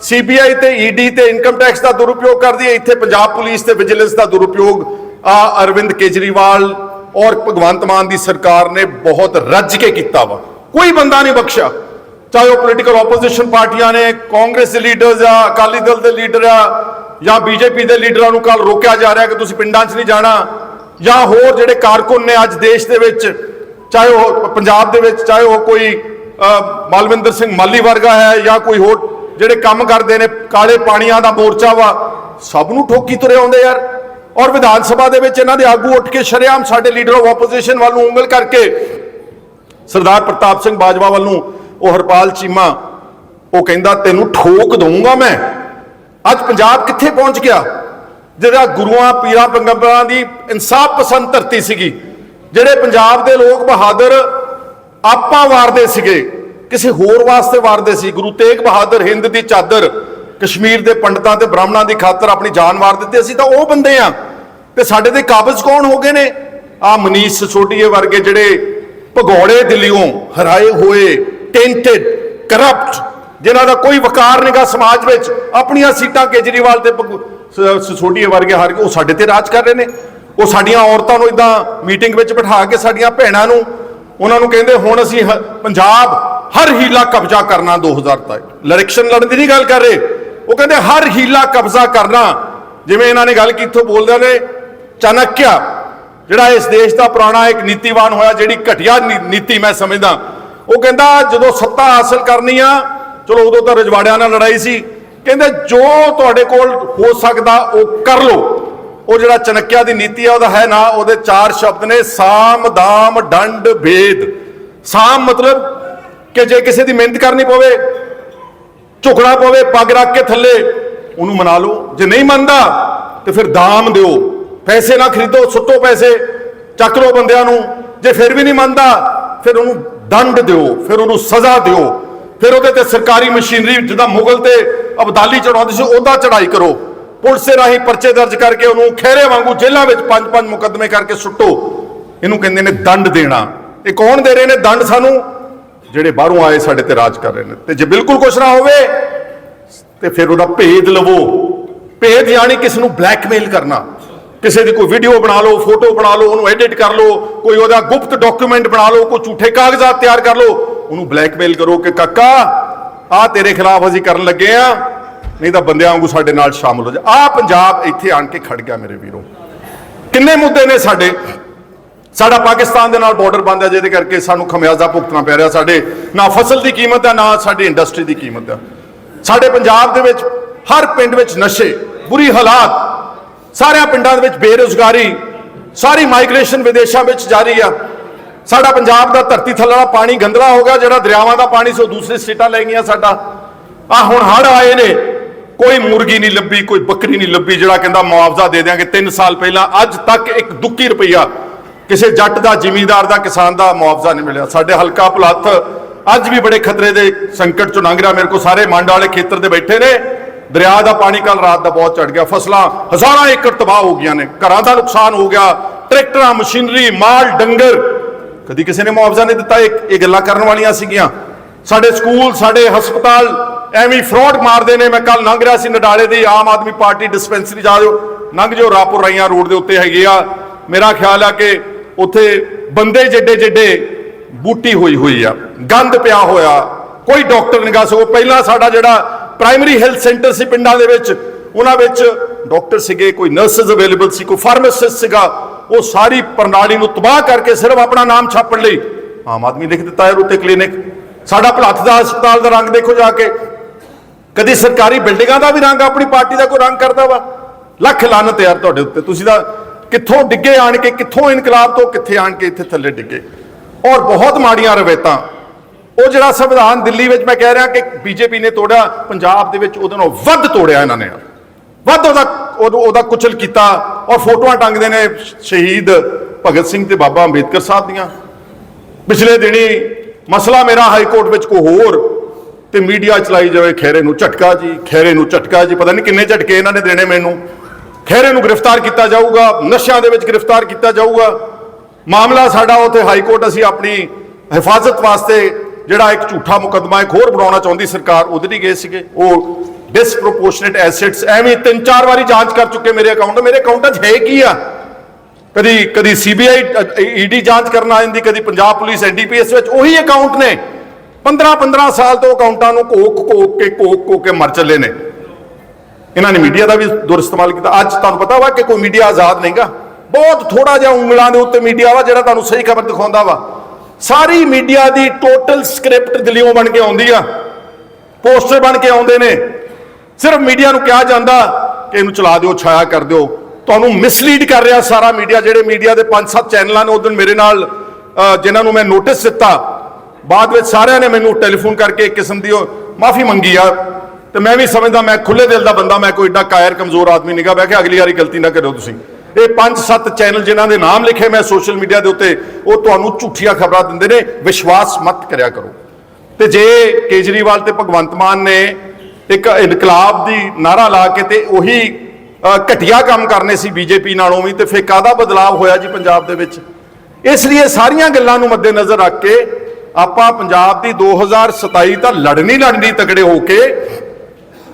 ਸੀਬੀਆਈ ਤੇ ਈਡੀ ਤੇ ਇਨਕਮ ਟੈਕਸ ਦਾ ਦੁਰਉਪਯੋਗ ਕਰਦੀ ਹੈ, ਇੱਥੇ ਪੰਜਾਬ ਪੁਲਿਸ ਤੇ ਵਿਜੀਲੈਂਸ ਦਾ ਦੁਰਉਪਯੋਗ, ਆ, ਅਰਵਿੰਦ ਕੇਜਰੀਵਾਲ ਔਰ ਭਗਵੰਤ ਮਾਨ ਦੀ ਸਰਕਾਰ ਨੇ ਬਹੁਤ ਰੱਜ ਕੇ ਕੀਤਾ ਵਾ। ਕੋਈ ਬੰਦਾ ਨਹੀਂ ਬਖਸ਼ਿਆ। ਚਾਹੇ ਉਹ ਪੋਲੀਟੀਕਲ ਆਪੋਜੀਸ਼ਨ ਪਾਰਟੀਆਂ ਨੇ, ਕਾਂਗਰਸ ਦੇ ਲੀਡਰਸ ਆ, ਅਕਾਲੀ ਦਲ ਦੇ ਲੀਡਰ ਆ, ਜਾਂ ਬੀਜੇਪੀ ਦੇ ਲੀਡਰਾਂ ਨੂੰ ਕੱਲ ਰੋਕਿਆ ਜਾ ਰਿਹਾ ਕਿ ਤੁਸੀਂ ਪਿੰਡਾਂ 'ਚ ਨਹੀਂ ਜਾਣਾ, ਜਾਂ ਹੋਰ ਜਿਹੜੇ ਕਾਰਕੁਨ ਨੇ ਅੱਜ ਦੇਸ਼ ਦੇ ਵਿੱਚ, ਚਾਹੇ ਉਹ ਪੰਜਾਬ ਦੇ ਵਿੱਚ, ਚਾਹੇ ਉਹ ਕੋਈ ਮਾਲਵਿੰਦਰ ਸਿੰਘ ਮਾਲੀ ਵਰਗਾ ਹੈ, ਜਾਂ ਕੋਈ ਹੋਰ ਜਿਹੜੇ ਕੰਮ ਕਰਦੇ ਨੇ, ਕਾਲੇ ਪਾਣੀਆਂ ਦਾ ਮੋਰਚਾ ਵਾ, ਸਭ ਨੂੰ ਠੋਕੀ ਤੁਰੇ ਆਉਂਦੇ ਯਾਰ। ਔਰ ਵਿਧਾਨ ਸਭਾ ਦੇ ਵਿੱਚ ਇਹਨਾਂ ਦੇ ਆਗੂ ਉੱਠ ਕੇ ਸ਼ਰੇਆਮ ਸਾਡੇ ਲੀਡਰ ਆਫ ਆਪੋਜੀਸ਼ਨ ਵੱਲ ਨੂੰ ਉਂਗਲ ਕਰਕੇ, ਸਰਦਾਰ ਪ੍ਰਤਾਪ ਸਿੰਘ ਬਾਜਵਾ ਵੱਲ ਨੂੰ ਉਹ ਹਰਪਾਲ ਚੀਮਾ, ਉਹ ਕਹਿੰਦਾ, ਤੈਨੂੰ ਠੋਕ ਦਊਂਗਾ ਮੈਂ। ਅੱਜ ਪੰਜਾਬ ਕਿੱਥੇ ਪਹੁੰਚ ਗਿਆ? ਜਿਹੜਾ ਗੁਰੂਆਂ, ਪੀਰਾਂ, ਪੈਗੰਬਰਾਂ ਦੀ ਇਨਸਾਫ ਪਸੰਦ ਧਰਤੀ ਸੀਗੀ, ਜਿਹੜੇ ਪੰਜਾਬ ਦੇ ਲੋਕ ਬਹਾਦਰ ਆਪਾਂ ਵਾਰਦੇ ਸੀਗੇ, ਕਿਸੇ ਹੋਰ ਵਾਸਤੇ ਵਾਰਦੇ ਸੀ। ਗੁਰੂ ਤੇਗ ਬਹਾਦਰ ਹਿੰਦ ਦੀ ਚਾਦਰ ਕਸ਼ਮੀਰ ਦੇ ਪੰਡਤਾਂ ਤੇ ਬ੍ਰਾਹਮਣਾਂ ਦੀ ਖਾਤਰ ਆਪਣੀ ਜਾਨ ਵਾਰ ਦਿੱਤੀ। ਅਸੀਂ ਤਾਂ ਉਹ ਬੰਦੇ ਆ। ਤੇ ਸਾਡੇ ਦੇ ਕਾਬਜ਼ ਕੌਣ ਹੋ ਗਏ ਨੇ? ਆ ਮਨੀਸ਼ ਸਿਸੋਦੀਏ ਵਰਗੇ ਜਿਹੜੇ ਭਗੌੜੇ ਦਿੱਲੀੋਂ ਹਰਾਏ ਹੋਏ ਟੈਂਟਡ ਕਰਪਟ ਜਿਨ੍ਹਾਂ ਦਾ ਕੋਈ ਵਕਾਰ ਨਹੀਂਗਾ ਸਮਾਜ ਵਿੱਚ, ਆਪਣੀਆਂ ਸੀਟਾਂ ਕੇਜਰੀਵਾਲ ਤੇ ਭਗ- ਵਰਗੇ ਹਾਰ ਕੇ, ਉਹ ਸਾਡੇ ਤੇ ਰਾਜ ਕਰ ਰਹੇ ਨੇ। ਉਹ ਸਾਡੀਆਂ ਔਰਤਾਂ ਨੂੰ ਇਦਾਂ ਮੀਟਿੰਗ ਵਿੱਚ ਬਿਠਾ ਕੇ ਸਾਡੀਆਂ ਭੈਣਾਂ ਨੂੰ, ਉਹਨਾਂ ਨੂੰ ਕਹਿੰਦੇ, ਹੁਣ ਅਸੀਂ ਪੰਜਾਬ ਹਰ ਹੀਲਾ ਕਬਜ਼ਾ ਕਰਨਾ 2000 ਤੱਕ। ਇਲੈਕਸ਼ਨ ਲੜਨ ਦੀ ਨਹੀਂ ਗੱਲ ਕਰ ਰਹੇ। ਉਹ ਕਹਿੰਦੇ, ਹਰ ਹੀਲਾ ਕਬਜ਼ਾ ਕਰਨਾ। ਜਿਵੇਂ ਇਹਨਾਂ ਨੇ ਗੱਲ ਕੀਤੀ ਬੋਲਦੇ ਨੇ, ਚਾਣਕਿਆ, ਜਿਹੜਾ ਇਸ ਦੇਸ਼ ਦਾ ਪੁਰਾਣਾ ਇੱਕ ਨੀਤੀਵਾਨ ਹੋਇਆ, ਜਿਹੜੀ ਘਟੀਆ ਨੀਤੀ ਮੈਂ ਸਮਝਦਾ ਉਹ ਕਹਿੰਦਾ, ਜਦੋਂ ਸੱਤਾ ਹਾਸਲ ਕਰਨੀ ਆ, ਚਲੋ ਉਦੋਂ ਤਾਂ ਰਜਵਾੜਿਆਂ ਨਾਲ ਲੜਾਈ ਸੀ। ਕਹਿੰਦੇ, ਜੋ ਤੁਹਾਡੇ ਕੋਲ ਹੋ ਸਕਦਾ, ਉਹ ਕਰ ਲਓ। ਉਹ ਜਿਹੜਾ ਚਣਕਿਆ ਦੀ ਨੀਤੀ ਆ, ਉਹਦਾ ਹੈ ਨਾ, ਉਹਦੇ ਚਾਰ ਸ਼ਬਦ ਨੇ, ਸਾਮ, ਦਾਮ, ਡੰਡ, ਭੇਦ। ਸਾਮ ਮਤਲਬ ਕਿ ਜੇ ਕਿਸੇ ਦੀ ਮਿਹਨਤ ਕਰਨੀ ਪਵੇ, ਝੁਕਣਾ ਪਵੇ, ਪੱਗ ਰੱਖ ਕੇ ਥੱਲੇ, ਉਹਨੂੰ ਮਨਾ ਲਓ। ਜੇ ਨਹੀਂ ਮੰਨਦਾ, ਤੇ ਫਿਰ ਦਾਮ ਦਿਓ। ਪੈਸੇ ਨਾ ਖਰੀਦੋ, ਸੁੱਟੋ ਪੈਸੇ, ਚੱਕ ਲਓ ਬੰਦਿਆਂ ਨੂੰ। ਜੇ ਫਿਰ ਵੀ ਨਹੀਂ ਮੰਨਦਾ, ਫਿਰ ਉਹਨੂੰ ਦੰਡ ਦਿਓ, ਫਿਰ ਉਹਨੂੰ ਸਜ਼ਾ ਦਿਓ। ਫਿਰ ਉਹਦੇ ਤੇ ਸਰਕਾਰੀ ਮਸ਼ੀਨਰੀ ਜਿਹਦਾ ਮੁਗਲ ਤੇ ਅਬਦਾਲੀ ਚੜਾਉਂਦੇ ਸੀ, ਉਹਦਾ ਚੜਾਈ ਕਰੋ। ਪੁਲਿਸ ਦੇ ਰਾਹੀਂ ਪਰਚੇ ਦਰਜ ਕਰਕੇ ਉਹਨੂੰ ਖੇਰੇ ਵਾਂਗੂ ਜੇਲ੍ਹਾਂ ਵਿੱਚ ਪੰਜ ਪੰਜ ਮੁਕੱਦਮੇ ਕਰਕੇ ਸੁੱਟੋ। ਇਹਨੂੰ ਕਹਿੰਦੇ ਨੇ ਦੰਡ ਦੇਣਾ। ਇਹ ਕੌਣ ਦੇ ਰਹੇ ਨੇ? ਦੰਡ ਸਾਨੂੰ ਜਿਹੜੇ ਬਾਹਰੋਂ ਆਏ ਸਾਡੇ ਤੇ ਰਾਜ ਕਰ ਰਹੇ ਨੇ। ਤੇ ਜੇ ਬਿਲਕੁਲ ਕੁਛ ਨਾ ਹੋਵੇ, ਤੇ ਫਿਰ ਉਹਦਾ ਭੇਦ ਲਵੋ। ਭੇਦ ਯਾਨੀ ਕਿਸ ਨੂੰ ਬਲੈਕਮੇਲ ਕਰਨਾ। ਕਿਸੇ ਦੀ ਕੋਈ ਵੀਡੀਓ ਬਣਾ ਲਓ ਫੋਟੋ ਬਣਾ ਲਓ, ਉਹਨੂੰ ਐਡਿਟ ਕਰ ਲਓ, ਕੋਈ ਉਹਦਾ ਗੁਪਤ ਡਾਕੂਮੈਂਟ ਬਣਾ ਲਓ, ਕੋਈ ਝੂਠੇ ਕਾਗਜ਼ਾਤ ਤਿਆਰ ਕਰ ਲਓ, ਉਹਨੂੰ ਬਲੈਕਮੇਲ ਕਰੋ ਕਿ ਕਾਕਾ ਆ ਤੇਰੇ ਖਿਲਾਫ ਅਸੀਂ ਕਰਨ ਲੱਗੇ ਆ। ਨਹੀਂ ਤਾਂ ਬੰਦਿਆਂ ਵਾਂਗੂ ਸਾਡੇ ਨਾਲ ਸ਼ਾਮਲ ਹੋ ਜਾ। ਆ ਪੰਜਾਬ ਇੱਥੇ ਆਣ ਕੇ ਖੜ ਗਿਆ ਮੇਰੇ ਵੀਰੋ। ਕਿੰਨੇ ਮੁੱਦੇ ਨੇ ਸਾਡੇ। ਸਾਡਾ ਪਾਕਿਸਤਾਨ ਦੇ ਨਾਲ ਬਾਰਡਰ ਬੰਦ ਹੈ, ਜਿਹਦੇ ਕਰਕੇ ਸਾਨੂੰ ਖਮਿਆਜ਼ਾ ਭੁਗਤਣਾ ਪੈ ਰਿਹਾ ਸਾਡੇ। ਨਾ ਫਸਲ ਦੀ ਕੀਮਤ ਹੈ, ਨਾ ਸਾਡੀ ਇੰਡਸਟਰੀ ਦੀ ਕੀਮਤ ਹੈ। ਸਾਡੇ ਪੰਜਾਬ ਦੇ ਵਿੱਚ ਹਰ ਪਿੰਡ ਵਿੱਚ ਨਸ਼ੇ, ਬੁਰੀ ਹਾਲਾਤ ਸਾਰਿਆਂ ਪਿੰਡਾਂ ਦੇ ਵਿੱਚ ਬੇਰੁਜ਼ਗਾਰੀ, ਸਾਰੀ ਮਾਈਗ੍ਰੇਸ਼ਨ ਵਿਦੇਸ਼ਾਂ ਵਿੱਚ ਜਾਰੀ ਆ। ਸਾਡਾ ਪੰਜਾਬ ਦਾ ਧਰਤੀ ਥੱਲੇ ਪਾਣੀ ਗੰਦਲਾ ਹੋ ਗਿਆ, ਜਿਹੜਾ ਦਰਿਆਵਾਂ ਦਾ ਪਾਣੀ ਸੀ ਉਹ ਦੂਸਰੀ ਸਟੇਟਾਂ ਲੈ ਗਈਆਂ ਸਾਡਾ। ਆ ਹੁਣ ਹੜ ਆਏ ਨੇ, ਕੋਈ ਮੁਰਗੀ ਨਹੀਂ ਲੱਭੀ, ਕੋਈ ਬੱਕਰੀ ਨਹੀਂ ਲੱਭੀ, ਜਿਹੜਾ ਕਹਿੰਦਾ ਮੁਆਵਜ਼ਾ ਦੇ ਦਿਆਂਗੇ 3 ਸਾਲ ਪਹਿਲਾਂ, ਅੱਜ ਤੱਕ ਇੱਕ ਦੁੱਕੀ ਰੁਪਈਆ ਕਿਸੇ ਜੱਟ ਦਾ, ਜ਼ਿਮੀਂਦਾਰ ਦਾ, ਕਿਸਾਨ ਦਾ ਮੁਆਵਜ਼ਾ ਨਹੀਂ ਮਿਲਿਆ। ਸਾਡੇ ਹਲਕਾ ਭੁਲੱਥ ਅੱਜ ਵੀ ਬੜੇ ਖਤਰੇ ਦੇ ਸੰਕਟ ਚੋਂ ਲੰਘ ਰਿਹਾ। ਮੇਰੇ ਕੋਲ ਸਾਰੇ ਮੰਡ ਵਾਲੇ ਖੇਤਰ ਦੇ ਬੈਠੇ ਨੇ। ਦਰਿਆ ਦਾ ਪਾਣੀ ਕੱਲ ਰਾਤ ਦਾ ਬਹੁਤ ਚੜ ਗਿਆ। ਫਸਲਾਂ ਹਜ਼ਾਰਾਂ ਏਕੜ ਤਬਾਹ ਹੋ ਗਈਆਂ ਨੇ। ਘਰਾਂ ਦਾ ਨੁਕਸਾਨ ਹੋ ਗਿਆ। ਟਰੈਕਟਰਾਂ, ਮਸ਼ੀਨਰੀ, ਮਾਲ, ਡੰਗਰ। ਕਦੀ ਕਿਸੇ ਨੇ ਮੁਆਵਜ਼ਾ ਨਹੀਂ ਦਿੱਤਾ। ਇਹ ਇਹ ਗੱਲਾਂ ਕਰਨ ਵਾਲੀਆਂ ਸੀਗੀਆਂ। ਸਾਡੇ ਸਕੂਲ, ਸਾਡੇ ਹਸਪਤਾਲ ਐਵੇਂ ਫਰਾਡ ਮਾਰਦੇ ਨੇ। ਮੈਂ ਕੱਲ ਲੰਘ ਰਿਹਾ ਸੀ ਨਡਾਲੇ ਦੀ। ਆਮ ਆਦਮੀ ਪਾਰਟੀ ਡਿਸਪੈਂਸਰੀ ਜਾ ਜਾਓ ਲੰਘ ਜਾਓ, ਰਾਪੁਰ ਰਾਈਆਂ ਰੋਡ ਦੇ ਉੱਤੇ ਹੈਗੇ ਆ। ਮੇਰਾ ਖਿਆਲ ਆ ਕਿ ਉੱਥੇ ਬੰਦੇ ਜਿੱਡੇ ਜਿੱਡੇ ਬੂਟੀ ਹੋਈ ਹੋਈ ਆ। ਗੰਦ ਪਿਆ ਹੋਇਆ। ਕੋਈ ਡਾਕਟਰ ਨਿਗਾ ਸਗੋਂ। ਪਹਿਲਾਂ ਸਾਡਾ ਜਿਹੜਾ ਪ੍ਰਾਇਮਰੀ ਹੈਲਥ ਸੈਂਟਰ ਸੀ ਪਿੰਡਾਂ ਦੇ ਵਿੱਚ। ਉਹਨਾਂ ਵਿੱਚ ਡਾਕਟਰ ਸੀਗੇ, ਕੋਈ ਨਰਸਸ ਅਵੇਲੇਬਲ ਸੀ, ਕੋਈ ਫਾਰਮਾਸਿਸਟ ਸੀਗਾ। ਉਹ ਸਾਰੀ ਪ੍ਰਣਾਲੀ ਨੂੰ ਤਬਾਹ ਕਰਕੇ ਸਿਰਫ ਆਪਣਾ ਨਾਮ ਛਾਪਣ ਲਈ ਆਮ ਆਦਮੀ ਲਿਖ ਦਿੱਤਾ ਹੈ ਉੱਤੇ ਕਲੀਨਿਕ ਸਾਡਾ ਭਲੱਥ ਦਾ ਹਸਪਤਾਲ ਦਾ ਰੰਗ ਦੇਖੋ ਜਾ ਕੇ। ਕਦੀ ਸਰਕਾਰੀ ਬਿਲਡਿੰਗਾਂ ਦਾ ਵੀ ਰੰਗ ਆਪਣੀ ਪਾਰਟੀ ਦਾ ਕੋਈ ਰੰਗ ਕਰਦਾ ਵਾ? ਲੱਖ ਲਾਨਤ ਯਾਰ ਤੁਹਾਡੇ ਉੱਤੇ। ਤੁਸੀਂ ਤਾਂ ਕਿੱਥੋਂ ਡਿੱਗੇ ਆਣ ਕੇ, ਕਿੱਥੋਂ ਇਨਕਲਾਬ ਤੋਂ ਕਿੱਥੇ ਆਣ ਕੇ ਇੱਥੇ ਥੱਲੇ ਡਿੱਗੇ। ਔਰ ਬਹੁਤ ਮਾੜੀਆਂ ਰਵਾਇਤਾਂ ਉਹ ਜਿਹੜਾ ਸੰਵਿਧਾਨ ਦਿੱਲੀ ਵਿੱਚ ਮੈਂ ਕਹਿ ਰਿਹਾ ਕਿ ਬੀਜੇਪੀ ਨੇ ਤੋੜਿਆ, ਪੰਜਾਬ ਦੇ ਵਿੱਚ ਉਹਦੇ ਨਾਲ ਵੱਧ ਤੋੜਿਆ ਇਹਨਾਂ ਨੇ। ਵੱਧ ਉਹਦਾ ਉਹਨੂੰ- ਉਹਦਾ ਕੁਚਲ ਕੀਤਾ ਔਰ ਫੋਟੋਆਂ ਟੰਗਦੇ ਨੇ ਸ਼ਹੀਦ ਭਗਤ ਸਿੰਘ ਤੇ ਬਾਬਾ ਅੰਬੇਦਕਰ ਸਾਹਿਬ ਦੀਆਂ। ਪਿਛਲੇ ਦਿਨੀ ਮਸਲਾ ਮੇਰਾ ਹਾਈ ਕੋਰਟ ਵਿੱਚ ਕੋ ਹੋਰ ਤੇ ਮੀਡੀਆ ਚਲਾਈ ਜਾਵੇ ਖੈਰੇ ਨੂੰ ਝਟਕਾ ਜੀ ਖੈਰੇ ਨੂੰ ਝਟਕਾ ਜੀ, ਪਤਾ ਨਹੀਂ ਕਿੰਨੇ ਝਟਕੇ ਇਹਨਾਂ ਨੇ ਦੇਣੇ ਮੈਨੂੰ। ਖੈਰੇ ਨੂੰ ਗ੍ਰਿਫਤਾਰ ਕੀਤਾ ਜਾਊਗਾ, ਨਸ਼ਿਆਂ ਦੇ ਵਿੱਚ ਗ੍ਰਿਫਤਾਰ ਕੀਤਾ ਜਾਊਗਾ। ਮਾਮਲਾ ਸਾਡਾ ਉੱਥੇ ਹਾਈ ਕੋਰਟ ਅਸੀਂ ਆਪਣੀ ਹਿਫਾਜ਼ਤ ਵਾਸਤੇ ਜਿਹੜਾ ਇੱਕ ਝੂਠਾ ਮੁਕੱਦਮਾ ਇੱਕ ਹੋਰ ਬਣਾਉਣਾ ਚਾਹੁੰਦੀ ਸਰਕਾਰ, ਉਹਦੇ ਲਈ ਗਏ ਸੀਗੇ। ਉਹ ਡਿਸਪ੍ਰੋਪੋਰਸ਼ਨੇਟ ਐਸੈਟਸ ਐਵੇਂ ਤਿੰਨ ਚਾਰ ਵਾਰੀ ਜਾਂਚ ਕਰ ਚੁੱਕੇ ਮੇਰੇ ਅਕਾਊਂਟ ਮੇਰੇ ਅਕਾਊਂਟਾਂ 'ਚ ਹੈ ਕੀ ਆ? ਕਦੀ ਕਦੀ ਸੀਬੀਆਈ ਈਡੀ ਜਾਂਚ ਕਰਨ ਆ ਜਾਂਦੀ, ਕਦੀ ਪੰਜਾਬ ਪੁਲਿਸ ਐਨਡੀਪੀਐਸ ਵਿੱਚ। ਉਹੀ ਅਕਾਊਂਟ ਨੇ। 15 15 ਸਾਲ ਤੋਂ ਅਕਾਊਂਟਾਂ ਨੂੰ ਕੋਕ ਕੋਕ ਕੇ, ਕੋਕ ਕੋਕ ਕੇ ਮਰ ਚੱਲੇ ਨੇ। ਇਹਨਾਂ ਨੇ ਮੀਡੀਆ ਦਾ ਵੀ ਦੁਰ ਇਸਤੇਮਾਲ ਕੀਤਾ। ਅੱਜ ਤੁਹਾਨੂੰ ਪਤਾ ਵਾ ਕਿ ਕੋਈ ਮੀਡੀਆ ਆਜ਼ਾਦ ਨਹੀਂਗਾ। ਬਹੁਤ ਥੋੜਾ ਜਿਹਾ ਉਂਗਲਾਂ ਦੇ ਉੱਤੇ ਮੀਡੀਆ ਵਾ ਜਿਹੜਾ ਤੁਹਾਨੂੰ ਸਹੀ ਖਬਰ ਦਿਖਾਉਂਦਾ ਵਾ। ਸਾਰੀ ਮੀਡੀਆ ਦੀ ਟੋਟਲ ਸਕ੍ਰਿਪਟ ਦਿੱਲੀੋਂ ਬਣ ਕੇ ਆਉਂਦੀ ਆ। ਪੋਸਟਰ ਬਣ ਕੇ ਆਉਂਦੇ ਨੇ। ਸਿਰਫ ਮੀਡੀਆ ਨੂੰ ਕਿਹਾ ਜਾਂਦਾ ਕਿ ਇਹਨੂੰ ਚਲਾ ਦਿਓ ਛਾਇਆ ਕਰ ਦਿਓ। ਤੁਹਾਨੂੰ ਮਿਸਲੀਡ ਕਰ ਰਿਹਾ ਸਾਰਾ ਮੀਡੀਆ ਜਿਹੜੇ ਮੀਡੀਆ ਦੇ ਪੰਜ ਸੱਤ ਚੈਨਲਾਂ ਨੇ ਉਦੋਂ ਮੇਰੇ ਨਾਲ ਅਹ, ਜਿਨ੍ਹਾਂ ਨੂੰ ਮੈਂ ਨੋਟਿਸ ਦਿੱਤਾ। ਬਾਅਦ ਵਿੱਚ ਸਾਰਿਆਂ ਨੇ ਮੈਨੂੰ ਟੈਲੀਫੋਨ ਕਰਕੇ ਇੱਕ ਕਿਸਮ ਦੀ ਮਾਫੀ ਮੰਗੀ ਆ। ਤੇ ਮੈਂ ਵੀ ਸਮਝਦਾ ਮੈਂ ਖੁੱਲੇ ਦਿਲ ਦਾ ਬੰਦਾ ਮੈਂ ਕੋਈ ਏਡਾ ਕਾਇਰ ਕਮਜ਼ੋਰ ਆਦਮੀ ਨਹੀਂਗਾ ਮੈਂ ਕਿ ਅਗਲੀ ਵਾਰੀ ਗਲਤੀ ਨਾ ਕਰਿਓ ਤੁਸੀਂ। ਇਹ ਪੰਜ ਸੱਤ ਚੈਨਲ ਜਿਨ੍ਹਾਂ ਦੇ ਨਾਮ ਲਿਖੇ ਮੈਂ ਸੋਸ਼ਲ ਮੀਡੀਆ ਦੇ ਉੱਤੇ ਉਹ ਤੁਹਾਨੂੰ ਝੂਠੀਆਂ ਖਬਰਾਂ ਦਿੰਦੇ ਨੇ। ਵਿਸ਼ਵਾਸ ਮਤ ਕਰਿਆ ਕਰੋ। ਤੇ ਜੇ ਕੇਜਰੀਵਾਲ ਤੇ ਭਗਵੰਤ ਮਾਨ ਨੇ ਇੱਕ ਇਨਕਲਾਬ ਦੀ ਨਾਰਾ ਲਾ ਕੇ ਤੇ ਉਹੀ ਅ, ਘਟੀਆ ਕੰਮ ਕਰਨੇ ਸੀ ਬੀਜੇਪੀ ਨਾਲੋਂ ਵੀ ਤੇ ਫਿਰ ਕਾਹਦਾ ਬਦਲਾਅ ਹੋਇਆ ਜੀ ਪੰਜਾਬ ਦੇ ਵਿੱਚ? ਇਸ ਲਈ ਇਹ ਸਾਰੀਆਂ ਗੱਲਾਂ ਨੂੰ ਮੱਦੇਨਜ਼ਰ ਰੱਖ ਕੇ ਆਪਾਂ ਪੰਜਾਬ ਦੀ 2027 ਤਾਂ ਲੜਨੀ ਲੜਨੀ ਤਕੜੇ ਹੋ ਕੇ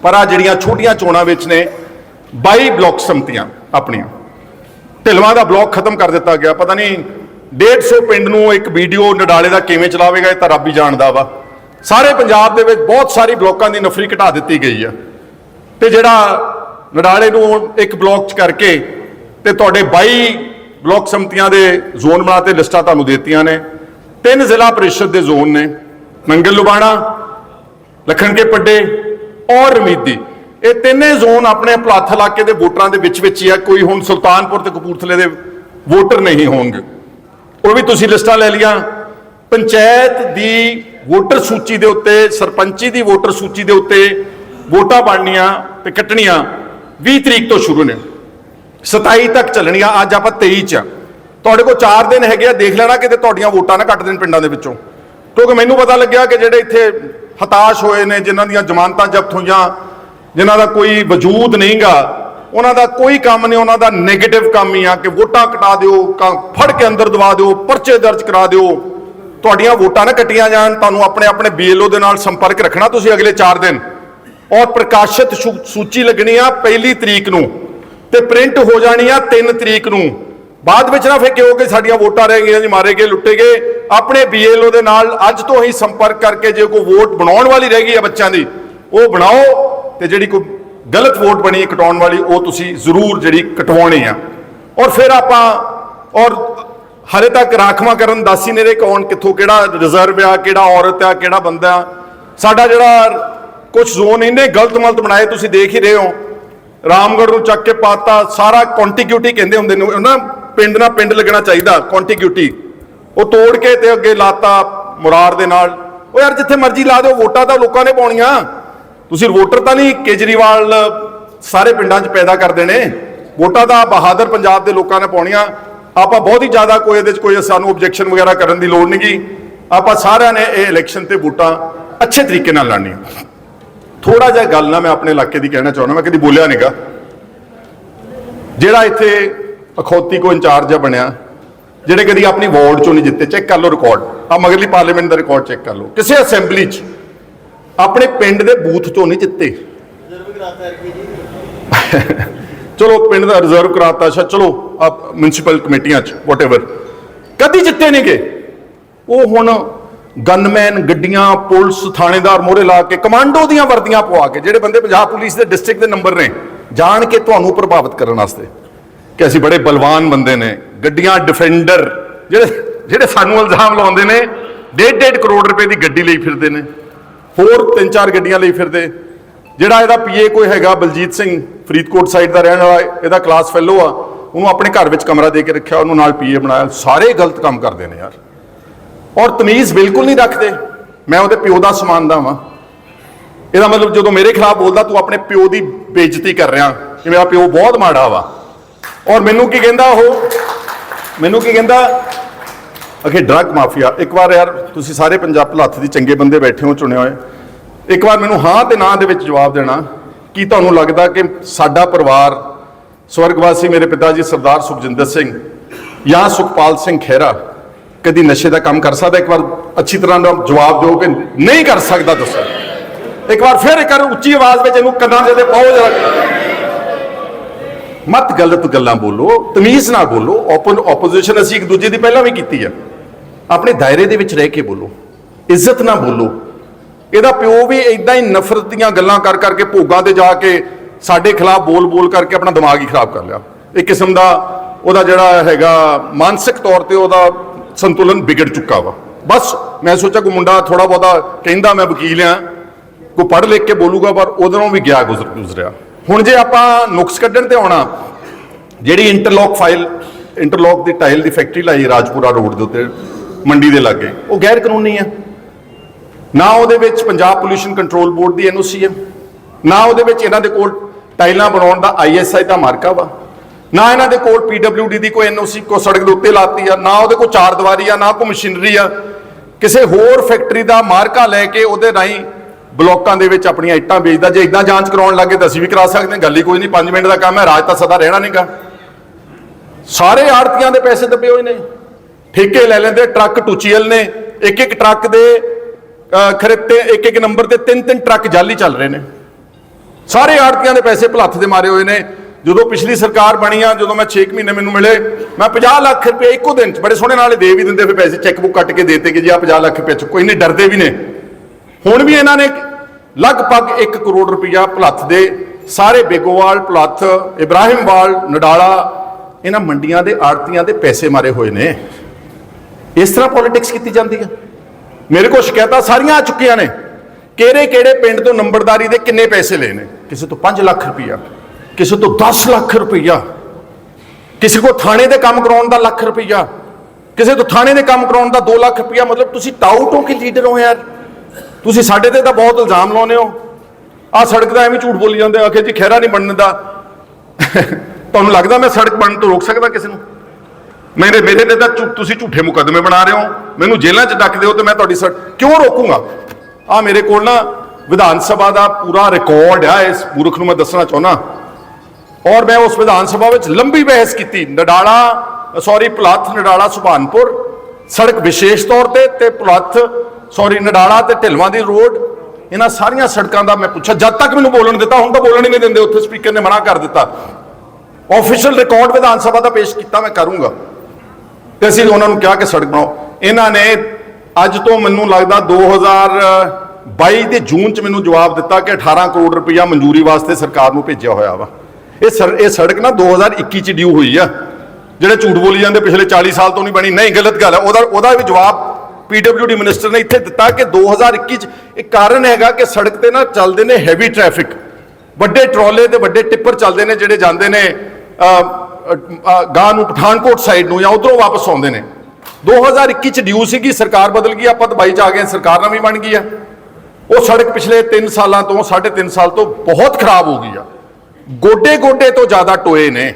ਪਰ ਆ ਜਿਹੜੀਆਂ ਛੋਟੀਆਂ ਚੋਣਾਂ ਵਿੱਚ ਨੇ 22 ਬਲਾਕ ਸੰਮਤੀਆਂ ਆਪਣੀਆਂ। ਢਿਲਵਾਂ ਦਾ ਬਲਾਕ ਖਤਮ ਕਰ ਦਿੱਤਾ ਗਿਆ। ਪਤਾ ਨਹੀਂ 150 ਪਿੰਡ ਨੂੰ ਇੱਕ ਵੀਡੀਓ ਨਡਾਲੇ ਦਾ ਕਿਵੇਂ ਚਲਾਵੇਗਾ, ਇਹ ਤਾਂ ਰੱਬ ਹੀ ਜਾਣਦਾ ਵਾ। ਸਾਰੇ ਪੰਜਾਬ ਦੇ ਵਿੱਚ ਬਹੁਤ ਸਾਰੀ ਬਲਾਕਾਂ ਦੀ ਨਫਰੀ ਘਟਾ ਦਿੱਤੀ ਗਈ ਆ। ਤੇ ਜਿਹੜਾ ਨਡਾਲੇ ਨੂੰ ਇੱਕ ਬਲਾਕ ਚ ਕਰਕੇ ਤੇ ਤੁਹਾਡੇ 22 ਬਲਾਕ ਸਮਤੀਆਂ ਦੇ ਜ਼ੋਨ ਬਣਾ ਤੇ ਲਿਸਟਾਂ ਤੁਹਾਨੂੰ ਦਿੱਤੀਆਂ ਨੇ। ਤਿੰਨ ਜ਼ਿਲ੍ਹਾ ਪ੍ਰੀਸ਼ਦ ਦੇ ਜ਼ੋਨ ਨੇ। ਨੰਗਲ ਲੁਬਾਣਾ ਲਖਣਗੇ ਪੱਡੇ ਔਰ ਰਮੀਦੀ। ਇਹ ਤਿੰਨੇ ਜ਼ੋਨ ਆਪਣੇ ਪਲਾਥ ਇਲਾਕੇ ਦੇ ਵੋਟਰਾਂ ਦੇ ਵਿੱਚ ਵਿੱਚ ਹੀ ਆ। ਕੋਈ ਹੁਣ ਸੁਲਤਾਨਪੁਰ ਤੇ ਕਪੂਰਥਲੇ ਦੇ ਵੋਟਰ ਨਹੀਂ ਹੋਣਗੇ। ਉਹ ਵੀ ਤੁਸੀਂ ਲਿਸਟਾਂ ਲੈ ਲੀਆਂ ਪੰਚਾਇਤ ਦੀ ਵੋਟਰ ਸੂਚੀ ਦੇ ਉੱਤੇ, ਸਰਪੰਚੀ ਦੀ ਵੋਟਰ ਸੂਚੀ ਦੇ ਉੱਤੇ ਵੋਟਾਂ ਬਣਨੀਆਂ ਤੇ ਕੱਟਣੀਆਂ 20 ਤਰੀਕ ਤੋਂ ਸ਼ੁਰੂ ਨੇ। 27 ਤੱਕ ਚੱਲਣੀਆਂ, ਅੱਜ ਆਪਾਂ 23 ਚ ਤੁਹਾਡੇ ਕੋਲ 4 ਦਿਨ ਹੈਗੇ ਆ, ਦੇਖ ਲੈਣਾ ਕਿਤੇ ਤੁਹਾਡੀਆਂ ਵੋਟਾਂ ਨਾ ਕੱਟ ਦੇਣ ਪਿੰਡਾਂ ਦੇ ਵਿੱਚੋਂ। ਕਿਉਂਕਿ ਮੈਨੂੰ ਪਤਾ ਲੱਗਿਆ ਕਿ ਜਿਹੜੇ ਇੱਥੇ ਹਤਾਸ਼ ਹੋਏ ਨੇ, ਜਿਨ੍ਹਾਂ ਦੀਆਂ ਜ਼ਮਾਨਤਾਂ ਜ਼ਬਤ ਹੋਈਆਂ ਜਿਨ੍ਹਾਂ ਦਾ ਕੋਈ ਵਜੂਦ ਨਹੀਂਗਾ, ਉਹਨਾਂ ਦਾ ਕੋਈ ਕੰਮ ਨਹੀਂ, ਉਹਨਾਂ ਦਾ 네ਗੇਟਿਵ ਕੰਮ ਹੀ ਆ ਕਿ ਵੋਟਾਂ ਕਟਾ ਦਿਓ, ਕ- ਫੜ ਕੇ ਅੰਦਰ ਦਵਾ ਦਿਓ, ਪਰਚੇ ਦਰਜ ਕਰਾ ਦਿਓ। ਤੁਹਾਡੀਆਂ ਵੋਟਾਂ ਨਾ ਕੱਟੀਆਂ ਜਾਣ, ਤੁਹਾਨੂੰ ਆਪਣੇ ਆਪਣੇ ਬੀਐਲਓ ਦੇ ਨਾਲ ਸੰਪਰਕ ਰੱਖਣਾ ਤੁਸੀਂ ਅਗਲੇ 4 ਦਿਨ। ਔਰ ਪ੍ਰਕਾਸ਼ਿਤ ਸੂ- ਸੂਚੀ ਲੱਗਣੀ ਆ ਪਹਿਲੀ ਤਰੀਕ ਨੂੰ ਤੇ ਪ੍ਰਿੰਟ ਹੋ ਜਾਣੀ ਆ 3 ਤਰੀਕ ਨੂੰ। ਬਾਅਦ ਵਿੱਚ ਨਾ ਫਿਰ ਕਿਉਂ ਕਿ ਸਾਡੀਆਂ ਵੋਟਾਂ ਰਹਿ ਗਈਆਂ ਜੀ, ਮਾਰੇ ਗਏ, ਲੁੱਟੇ ਗਏ। ਆਪਣੇ ਬੀਐਲਓ ਦੇ ਨਾਲ ਅੱਜ ਤੋਂ ਹੀ ਸੰਪਰਕ ਕਰਕੇ ਜੇ ਕੋਈ ਵੋਟ ਬਣਾਉਣ ਵਾਲੀ ਰਹਿ ਗਈ ਆ ਬੱਚਿਆਂ ਦੀ, ਉਹ ਬਣਾਓ। ਤੇ ਜਿਹੜੀ ਕੋਈ ਗਲਤ ਵੋਟ ਬਣੀ ਹੈ ਕਟਾਉਣ ਵਾਲੀ, ਉਹ ਤੁਸੀਂ ਜ਼ਰੂਰ ਜਿਹੜੀ ਕਟਵਾਉਣੀ ਆ। ਔਰ ਫਿਰ ਆਪਾਂ, ਔਰ ਹਲੇ ਤੱਕ ਰਾਖਵਾਂ ਕਰਨ, ਦੱਸ ਹੀ ਨਹੀਂ ਰਹੇ ਕੌਣ, ਕਿੱਥੋਂ ਕਿਹੜਾ ਰਿਜ਼ਰਵ ਆ, ਕਿਹੜਾ ਔਰਤ ਆ, ਕਿਹੜਾ ਬੰਦਾ ਆ। ਸਾਡਾ ਜਿਹੜਾ ਕੁਝ ਜ਼ੋਨ ਇਹਨੇ ਗਲਤ ਮਲਤ ਬਣਾਏ, ਤੁਸੀਂ ਦੇਖ ਹੀ ਰਹੇ ਹੋ। ਰਾਮਗੜ੍ਹ ਨੂੰ ਚੱਕ ਕੇ ਪਾਤਾ, ਸਾਰਾ ਕੰਟੀਗਿਊਟੀ ਕਹਿੰਦੇ ਹੁੰਦੇ ਨੇ ਉਹ ਨਾ ਪਿੰਡ ਨਾਲ ਪਿੰਡ ਲੱਗਣਾ ਚਾਹੀਦਾ ਕੰਟੀਗਿਊਟੀ ਉਹ ਤੋੜ ਕੇ ਤੇ ਅੱਗੇ ਲਾਤਾ ਮੁਰਾਰ ਦੇ ਨਾਲ। ਉਹ ਯਾਰ, ਜਿੱਥੇ ਮਰਜ਼ੀ ਲਾ ਦਿਓ, ਵੋਟਾਂ ਤਾਂ ਲੋਕਾਂ ਨੇ ਪਾਉਣੀਆਂ। ਤੁਸੀਂ ਵੋਟਰ ਤਾਂ ਨਹੀਂ ਕੇਜਰੀਵਾਲ ਸਾਰੇ ਪਿੰਡਾਂ 'ਚ ਪੈਦਾ ਕਰਦੇ ਨੇ। ਵੋਟਾਂ ਤਾਂ ਬਹਾਦਰ ਪੰਜਾਬ ਦੇ ਲੋਕਾਂ ਨੇ ਪਾਉਣੀਆਂ। ਆਪਾਂ ਬਹੁਤ ਹੀ ਜ਼ਿਆਦਾ ਕੋਈ ਇਹਦੇ 'ਚ ਕੋਈ ਸਾਨੂੰ ਆਬਜੈਕਸ਼ਨ ਵਗੈਰਾ ਕਰਨ ਦੀ ਲੋੜ ਨਹੀਂਗੀ। ਆਪਾਂ ਸਾਰਿਆਂ ਨੇ ਇਹ ਇਲੈਕਸ਼ਨ ਤੇ ਵੋਟਾਂ ਅੱਛੇ ਤਰੀਕੇ ਨਾਲ ਲੜਨੀਆਂ। ਥੋੜਾ ਜਿਹਾ ਗੱਲ ਨਾ ਮੈਂ ਆਪਣੇ ਇਲਾਕੇ ਦੀ ਕਹਿਣਾ ਚਾਹੁੰਦਾ, ਮੈਂ ਕਦੀ ਬੋਲਿਆ ਨਹੀਂਗਾ ਜਿਹੜਾ ਇੱਥੇ ਅਖੌਤੀ ਕੋ ਇੰਚਾਰਜ ਆ ਬਣਿਆ, ਜਿਹੜੇ ਕਦੀ ਆਪਣੀ ਵਾਰਡ ਚੋਂ ਨਹੀਂ ਜਿੱਤੇ ਚੈੱਕ ਕਰ ਲਓ ਰਿਕਾਰਡ ਆ ਮਗਰਲੀ ਪਾਰਲੀਮੈਂਟ ਦਾ ਰਿਕਾਰਡ ਚੈੱਕ ਕਰ ਲਓ। ਕਿਸੇ ਅਸੈਂਬਲੀ 'ਚ ਆਪਣੇ ਪਿੰਡ ਦੇ ਬੂਥ ਤੋਂ ਨਹੀਂ ਜਿੱਤੇ ਚਲੋ, ਪਿੰਡ ਦਾ ਰਿਜ਼ਰਵ ਕਰਾਤਾ ਅੱਛਾ, ਚਲੋ, ਆ ਮਿਊਨਿਸਪਲ ਕਮੇਟੀਆਂ 'ਚ ਵਾਟਐਵਰ ਕਦੀ ਜਿੱਤੇ ਨਹੀਂ ਗਏ ਉਹ ਹੁਣ ਗਨਮੈਨ ਗੱਡੀਆਂ, ਪੁਲਿਸ, ਥਾਣੇਦਾਰ ਮੋਹਰੇ ਲਾ ਕੇ ਕਮਾਂਡੋ ਦੀਆਂ ਵਰਦੀਆਂ ਪਵਾ ਕੇ, ਜਿਹੜੇ ਬੰਦੇ ਪੰਜਾਬ ਪੁਲਿਸ ਦੇ ਡਿਸਟ੍ਰਿਕਟ ਦੇ ਨੰਬਰ ਨੇ, ਜਾਣ ਕੇ ਤੁਹਾਨੂੰ ਪ੍ਰਭਾਵਿਤ ਕਰਨ ਵਾਸਤੇ ਕਿ ਅਸੀਂ ਬੜੇ ਬਲਵਾਨ ਬੰਦੇ ਨੇ, ਗੱਡੀਆਂ ਡਿਫੈਂਡਰ ਜਿਹੜੇ ਜਿਹੜੇ ਸਾਨੂੰ ਇਲਜ਼ਾਮ ਲਾਉਂਦੇ ਨੇ ਡੇਢ ਡੇਢ ਕਰੋੜ ਰੁਪਏ ਦੀ ਗੱਡੀ ਲਈ ਫਿਰਦੇ ਨੇ। ਹੋਰ ਤਿੰਨ ਚਾਰ ਗੱਡੀਆਂ ਲਈ ਫਿਰਦੇ। ਜਿਹੜਾ ਇਹਦਾ ਪੀਏ ਕੋਈ ਹੈਗਾ ਬਲਜੀਤ ਸਿੰਘ, ਫਰੀਦਕੋਟ ਸਾਈਡ ਦਾ ਰਹਿਣ ਵਾਲਾ, ਇਹਦਾ ਕਲਾਸ ਫੈਲੋ ਆ, ਉਹਨੂੰ ਆਪਣੇ ਘਰ ਵਿੱਚ ਕਮਰਾ ਦੇ ਕੇ ਰੱਖਿਆ, ਉਹਨੂੰ ਨਾਲ ਪੀਏ ਬਣਾਇਆ। ਸਾਰੇ ਗਲਤ ਕੰਮ ਕਰਦੇ ਨੇ ਯਾਰ। ਔਰ ਤਮੀਜ਼ ਬਿਲਕੁਲ ਨਹੀਂ ਰੱਖਦੇ। ਮੈਂ ਉਹਦੇ ਪਿਓ ਦਾ ਸਮਾਨਦਾ ਵਾਂ। ਇਹਦਾ ਮਤਲਬ ਜਦੋਂ ਮੇਰੇ ਖਿਲਾਫ ਬੋਲਦਾ, ਤੂੰ ਆਪਣੇ ਪਿਓ ਦੀ ਬੇਇੱਜ਼ਤੀ ਕਰ ਰਿਹਾ। ਕਿ ਮੇਰਾ ਪਿਓ ਬਹੁਤ ਮਾੜਾ ਵਾ। ਔਰ ਮੈਨੂੰ ਕੀ ਕਹਿੰਦਾ ਉਹ? ਮੈਨੂੰ ਕੀ ਕਹਿੰਦਾ ਅਖੇ ਡਰੱਗ ਮਾਫੀਆ। ਇੱਕ ਵਾਰ ਯਾਰ, ਤੁਸੀਂ ਸਾਰੇ ਪੰਜਾਬ ਭਲੱਥ ਦੀ ਚੰਗੇ ਬੰਦੇ ਬੈਠੇ ਹੋ, ਚੁਣੇ ਹੋਏ। ਇੱਕ ਵਾਰ ਮੈਨੂੰ ਹਾਂ ਤੇ ਨਾ ਦੇ ਵਿੱਚ ਜਵਾਬ ਦੇਣਾ। ਕੀ ਤੁਹਾਨੂੰ ਲੱਗਦਾ ਕਿ ਸਾਡਾ ਪਰਿਵਾਰ ਸਵਰਗਵਾਸੀ ਮੇਰੇ ਪਿਤਾ ਜੀ ਸਰਦਾਰ ਸੁਖਜਿੰਦਰ ਸਿੰਘ ਜਾਂ ਸੁਖਪਾਲ ਸਿੰਘ ਖਹਿਰਾ ਕਦੀ ਨਸ਼ੇ ਦਾ ਕੰਮ ਕਰ ਸਕਦਾ? ਇੱਕ ਵਾਰ ਅੱਛੀ ਤਰ੍ਹਾਂ ਦਾ ਜਵਾਬ ਦਿਓ ਕਿ ਨਹੀਂ ਕਰ ਸਕਦਾ ਦੱਸੋ। ਇੱਕ ਵਾਰ ਫਿਰ ਇੱਕ ਵਾਰ ਉੱਚੀ ਆਵਾਜ਼ ਵਿੱਚ ਇਹਨੂੰ ਕੰਨਾਂ ਦੇ ਪਾਓ ਜਰਾ। ਮਤ ਗਲਤ ਗੱਲਾਂ ਬੋਲੋ, ਤਮੀਜ਼ ਨਾਲ ਬੋਲੋ। ਓਪਨ ਆਪੋਜੀਸ਼ਨ ਅਸੀਂ ਇੱਕ ਦੂਜੇ ਦੀ ਪਹਿਲਾਂ ਵੀ ਕੀਤੀ ਆ। ਆਪਣੇ ਦਾਇਰੇ ਦੇ ਵਿੱਚ ਰਹਿ ਕੇ ਬੋਲੋ, ਇੱਜ਼ਤ ਨਾਲ ਬੋਲੋ। ਇਹਦਾ ਪਿਓ ਵੀ ਇਦਾਂ ਹੀ ਨਫ਼ਰਤ ਦੀਆਂ ਗੱਲਾਂ ਕਰ ਕਰਕੇ ਭੋਗਾਂ ਤੇ ਜਾ ਕੇ ਸਾਡੇ ਖਿਲਾਫ ਬੋਲ ਬੋਲ ਕਰਕੇ ਆਪਣਾ ਦਿਮਾਗ ਹੀ ਖਰਾਬ ਕਰ ਲਿਆ। ਇੱਕ ਕਿਸਮ ਦਾ ਉਹਦਾ ਜਿਹੜਾ ਹੈਗਾ ਮਾਨਸਿਕ ਤੌਰ ਤੇ ਉਹਦਾ ਸੰਤੁਲਨ ਵਿਗੜ ਚੁੱਕਾ ਵਾ। ਬਸ ਮੈਂ ਸੋਚਿਆ ਕੋਈ ਮੁੰਡਾ ਥੋੜਾ ਬਹੁਤਾ ਕਹਿੰਦਾ ਮੈਂ ਵਕੀਲ ਆ, ਕੋਈ ਪੜ੍ਹ ਲਿਖ ਕੇ ਬੋਲੂਗਾ, ਪਰ ਉਹਦੋਂ ਵੀ ਗਿਆ ਗੁਜ਼ਰ ਗੁਜ਼ਰਿਆ। ਹੁਣ ਜੇ ਆਪਾਂ ਨੁਕਸ ਕੱਢਣ ਤੇ ਆਉਣਾ, ਜਿਹੜੀ ਇੰਟਰਲੌਕ ਫਾਈਲ, ਇੰਟਰਲੌਕ ਦੀ ਟਾਈਲ ਦੀ ਫੈਕਟਰੀ ਲਾਈ ਰਾਜਪੁਰਾ ਰੋਡ ਦੇ ਉੱਤੇ ਮੰਡੀ ਦੇ ਲਾਗੇ। ਉਹ ਗੈਰ ਕਾਨੂੰਨੀ ਆ। ਨਾ ਉਹਦੇ ਵਿੱਚ ਪੰਜਾਬ ਪੋਲੂਸ਼ਨ ਕੰਟਰੋਲ ਬੋਰਡ ਦੀ ਐਨਓਸੀ ਹੈ ਨਾ ਉਹਦੇ ਵਿੱਚ ਇਹਨਾਂ ਦੇ ਕੋਲ ਟਾਈਲਾਂ ਬਣਾਉਣ ਦਾ ਆਈਐਸਆਈ ਦਾ ਮਾਰਕਾ ਵਾ। ਨਾ ਇਹਨਾਂ ਦੇ ਕੋਲ ਪੀਡਬਲਯੂਡੀ ਦੀ ਕੋਈ ਐਨਓਸੀ ਕੋ ਸੜਕ ਦੇ ਉੱਤੇ ਲਾਤੀ ਆ। ਨਾ ਉਹਦੇ ਕੋਲ ਚਾਰ ਦੀਵਾਰੀ ਆ ਨਾ ਕੋਈ ਮਸ਼ੀਨਰੀ ਆ। ਕਿਸੇ ਹੋਰ ਫੈਕਟਰੀ ਦਾ ਮਾਰਕਾ ਲੈ ਕੇ ਉਹਦੇ ਰਾਹੀਂ ਬਲੋਕਾਂ ਦੇ ਵਿੱਚ ਆਪਣੀਆਂ ਇੱਟਾਂ ਵੇਚਦਾ। ਜੇ ਇਦਾਂ ਜਾਂਚ ਕਰਾਉਣ ਲੱਗੇ ਤਾਂ ਅਸੀਂ ਵੀ ਕਰਾ ਸਕਦੇ ਹਾਂ। ਗੱਲ ਹੀ ਕੋਈ ਨਹੀਂ। 5 ਮਿੰਟ ਦਾ ਕੰਮ ਹੈ। ਰਾਜ ਤਾਂ ਸਦਾ ਰਹਿਣਾ ਨਹੀਂਗਾ ਸਾਰੇ ਆੜਤੀਆਂ ਦੇ ਪੈਸੇ ਦੱਬੇ ਹੋਏ ਨੇ। ਠੇਕੇ ਲੈ ਲੈਂਦੇ ਟਰੱਕ ਟੁਚੀਅਲ ਨੇ ਇੱਕ ਇੱਕ ਟਰੱਕ ਦੇ ਅਹ, ਇੱਕ ਇੱਕ ਨੰਬਰ ਤੇ ਤਿੰਨ ਤਿੰਨ ਟਰੱਕ ਜਾਲੀ ਚੱਲ ਰਹੇ ਨੇ। ਸਾਰੇ ਆੜਤੀਆਂ ਦੇ ਪੈਸੇ ਭਲੱਥ ਦੇ ਮਾਰੇ ਹੋਏ ਨੇ। ਜਦੋਂ ਪਿਛਲੀ ਸਰਕਾਰ ਬਣੀ ਆ ਜਦੋਂ ਮੈਂ 6 ਮਹੀਨੇ ਮੈਨੂੰ ਮਿਲੇ ਮੈਂ 50 ਲੱਖ ਰੁਪਏ ਇੱਕੋ ਦਿਨ ਚ ਬੜੇ ਸੋਹਣੇ ਨਾਲ ਦੇ ਵੀ ਦਿੰਦੇ ਫਿਰ ਪੈਸੇ ਚੈੱਕ ਬੁੱਕ ਕੱਟ ਕੇ ਦੇਤੇ ਕਿ ਜੀ ਆ 50 ਲੱਖ ਰੁਪਏ ਚ ਕੋਈ ਨਹੀਂ ਡਰਦੇ ਵੀ ਨੇ। ਹੁਣ ਵੀ ਇਹਨਾਂ ਨੇ ਲਗਭਗ 1 ਕਰੋੜ ਰੁਪਇਆ ਭਲੱਥ ਦੇ ਸਾਰੇ ਬੇਗੋਵਾਲ ਭਲੱਥ ਇਬਰਾਹਿਮਵਾਲ ਨਡਾਲਾ ਇਹਨਾਂ ਮੰਡੀਆਂ ਦੇ ਆੜਤੀਆਂ ਦੇ ਪੈਸੇ ਮਾਰੇ ਹੋਏ ਨੇ। ਇਸ ਤਰ੍ਹਾਂ ਪੋਲਿਟਿਕਸ ਕੀਤੀ ਜਾਂਦੀ ਹੈ। ਮੇਰੇ ਕੋਲ ਸ਼ਿਕਾਇਤਾਂ ਸਾਰੀਆਂ ਆ ਚੁੱਕੀਆਂ ਨੇ। ਕਿਹੜੇ ਕਿਹੜੇ ਪਿੰਡ ਤੋਂ ਨੰਬਰਦਾਰੀ ਦੇ ਕਿੰਨੇ ਪੈਸੇ ਲਏ ਨੇ? ਕਿਸੇ ਤੋਂ 5 ਲੱਖ ਰੁਪਈਆ, ਕਿਸੇ ਤੋਂ 10 ਲੱਖ ਰੁਪਈਆ, ਕਿਸੇ ਕੋ ਥਾਣੇ ਦੇ ਕੰਮ ਕਰਾਉਣ ਦਾ ਲੱਖ ਰੁਪਈਆ, ਕਿਸੇ ਤੋਂ ਥਾਣੇ ਦੇ ਕੰਮ ਕਰਾਉਣ ਦਾ 2 ਲੱਖ ਰੁਪਈਆ, ਮਤਲਬ ਤੁਸੀਂ ਟਾਊਟ ਹੋ ਕਿ ਲੀਡਰ ਹੋ ਯਾਰ? ਤੁਸੀਂ ਸਾਡੇ ਤੇ ਤਾਂ ਬਹੁਤ ਇਲਜ਼ਾਮ ਲਾਉਂਦੇ ਹੋ। ਆ ਸੜਕ ਦਾ ਐਵੇਂ ਝੂਠ ਬੋਲੀ ਜਾਂਦੇ ਆ ਕਿ ਜੀ ਖਹਿਰਾ ਨਹੀਂ ਬਣਨ ਦਾ। <laughs> ਤੁਹਾਨੂੰ ਲੱਗਦਾ ਮੈਂ ਸੜਕ ਬਣਨ ਤੋਂ ਰੋਕ ਸਕਦਾ ਕਿਸੇ ਨੂੰ? ਮੇਰੇ ਮੇਰੇ ਤੇ ਤਾਂ ਝੂ- ਤੁਸੀਂ ਝੂਠੇ ਮੁਕੱਦਮੇ ਬਣਾ ਰਹੇ ਹੋ। ਮੈਨੂੰ ਜੇਲ੍ਹਾਂ 'ਚ ਡੱਕ ਦਿਓ ਤੇ ਮੈਂ ਤੁਹਾਡੀ ਸੜ ਕਿਉਂ ਰੋਕੂੰਗਾ? ਆ ਮੇਰੇ ਕੋਲ ਨਾ ਵਿਧਾਨ ਸਭਾ ਦਾ ਪੂਰਾ ਰਿਕਾਰਡ ਆ, ਇਸ ਮੂਰਖ ਨੂੰ ਮੈਂ ਦੱਸਣਾ ਚਾਹੁੰਦਾ ਔਰ ਮੈਂ ਉਸ ਵਿਧਾਨ ਸਭਾ ਵਿੱਚ ਲੰਬੀ ਬਹਿਸ ਕੀਤੀ। ਨਡਾਲਾ ਸੌਰੀ ਪੁਲੱਥ ਨਡਾਲਾ ਸੁਭਾਨਪੁਰ। ਸੜਕ ਵਿਸ਼ੇਸ਼ ਤੌਰ ਤੇ ਤੇ ਭਲੱਥ ਸੌਰੀ ਨਡਾਲਾ ਤੇ ਢਿਲਵਾਂ ਦੀ ਰੋਡ। ਇਹਨਾਂ ਸਾਰੀਆਂ ਸੜਕਾਂ ਦਾ ਮੈਂ ਪੁੱਛਿਆ। ਜਦ ਤੱਕ ਮੈਨੂੰ ਬੋਲਣ ਦਿੱਤਾ, ਹੁਣ ਤਾਂ ਬੋਲਣ ਹੀ ਨਹੀਂ ਦਿੰਦੇ। ਉੱਥੇ ਸਪੀਕਰ ਨੇ ਮਨਾ ਕਰ ਦਿੱਤਾ। ਆਫੀਸ਼ੀਅਲ ਰਿਕਾਰਡ ਵਿਧਾਨ ਸਭਾ ਦਾ ਪੇਸ਼ ਕੀਤਾ, ਮੈਂ ਕਰੂੰਗਾ। ਤੇ ਅਸੀਂ ਉਹਨਾਂ ਨੂੰ ਕਿਹਾ ਕਿ ਸੜਕ ਬਣਾਓ। ਇਹਨਾਂ ਨੇ ਅੱਜ ਤੋਂ ਮੈਨੂੰ ਲੱਗਦਾ 2022 ਦੇ ਜੂਨ ਚ ਮੈਨੂੰ ਜਵਾਬ ਦਿੱਤਾ ਕਿ 18 ਕਰੋੜ ਰੁਪਇਆ ਮਨਜ਼ੂਰੀ ਵਾਸਤੇ ਸਰਕਾਰ ਨੂੰ ਭੇਜਿਆ ਹੋਇਆ ਵਾ। ਇਹ ਸਰ, ਇਹ ਸੜਕ ਨਾ 2021 ਚ ਡਿਊ ਹੋਈ ਆ। ਜਿਹੜੇ ਝੂਠ ਬੋਲੀ ਜਾਂਦੇ ਪਿਛਲੇ 40 ਸਾਲ ਤੋਂ ਨਹੀਂ ਬਣੀ। ਨਹੀਂ, ਗਲਤ ਗੱਲ ਹੈ ਉਹਦਾ ਉਹਦਾ ਵੀ ਜਵਾਬ ਪੀਡਬਲਯੂਡੀ ਮਿਨਿਸਟਰ ਨੇ ਇੱਥੇ ਦਿੱਤਾ ਕਿ 2021 ਚ ਇੱਕ ਕਾਰਨ ਹੈਗਾ ਕਿ ਸੜਕ ਤੇ ਨਾ ਚੱਲਦੇ ਨੇ ਹੈਵੀ ਟ੍ਰੈਫਿਕ ਵੱਡੇ ਟਰਾਲੇ ਤੇ ਵੱਡੇ ਟਿੱਪਰ ਚੱਲਦੇ ਨੇ ਜਿਹੜੇ ਜਾਂਦੇ ਨੇ ਗਾਂ ਨੂੰ ਪਠਾਨਕੋਟ ਸਾਈਡ ਨੂੰ ਜਾਂ ਉਧਰੋਂ ਵਾਪਸ ਆਉਂਦੇ ਨੇ। 2021 ਚ ਡਿਊ ਸੀਗੀ, ਸਰਕਾਰ ਬਦਲ ਗਈ, ਆਪਾਂ ਦੁਬਈ ਚ ਆ ਗਏ ਸਰਕਾਰ ਨਵੀਂ ਬਣ ਗਈ ਆ। ਉਹ ਸੜਕ ਪਿਛਲੇ 3 ਸਾਲਾਂ ਤੋਂ 3.5 ਸਾਲ ਤੋਂ ਬਹੁਤ ਖਰਾਬ ਹੋ ਗਈ ਆ। ਗੋਡੇ ਗੋਡੇ ਤੋਂ ਜ਼ਿਆਦਾ ਟੋਏ ਨੇ।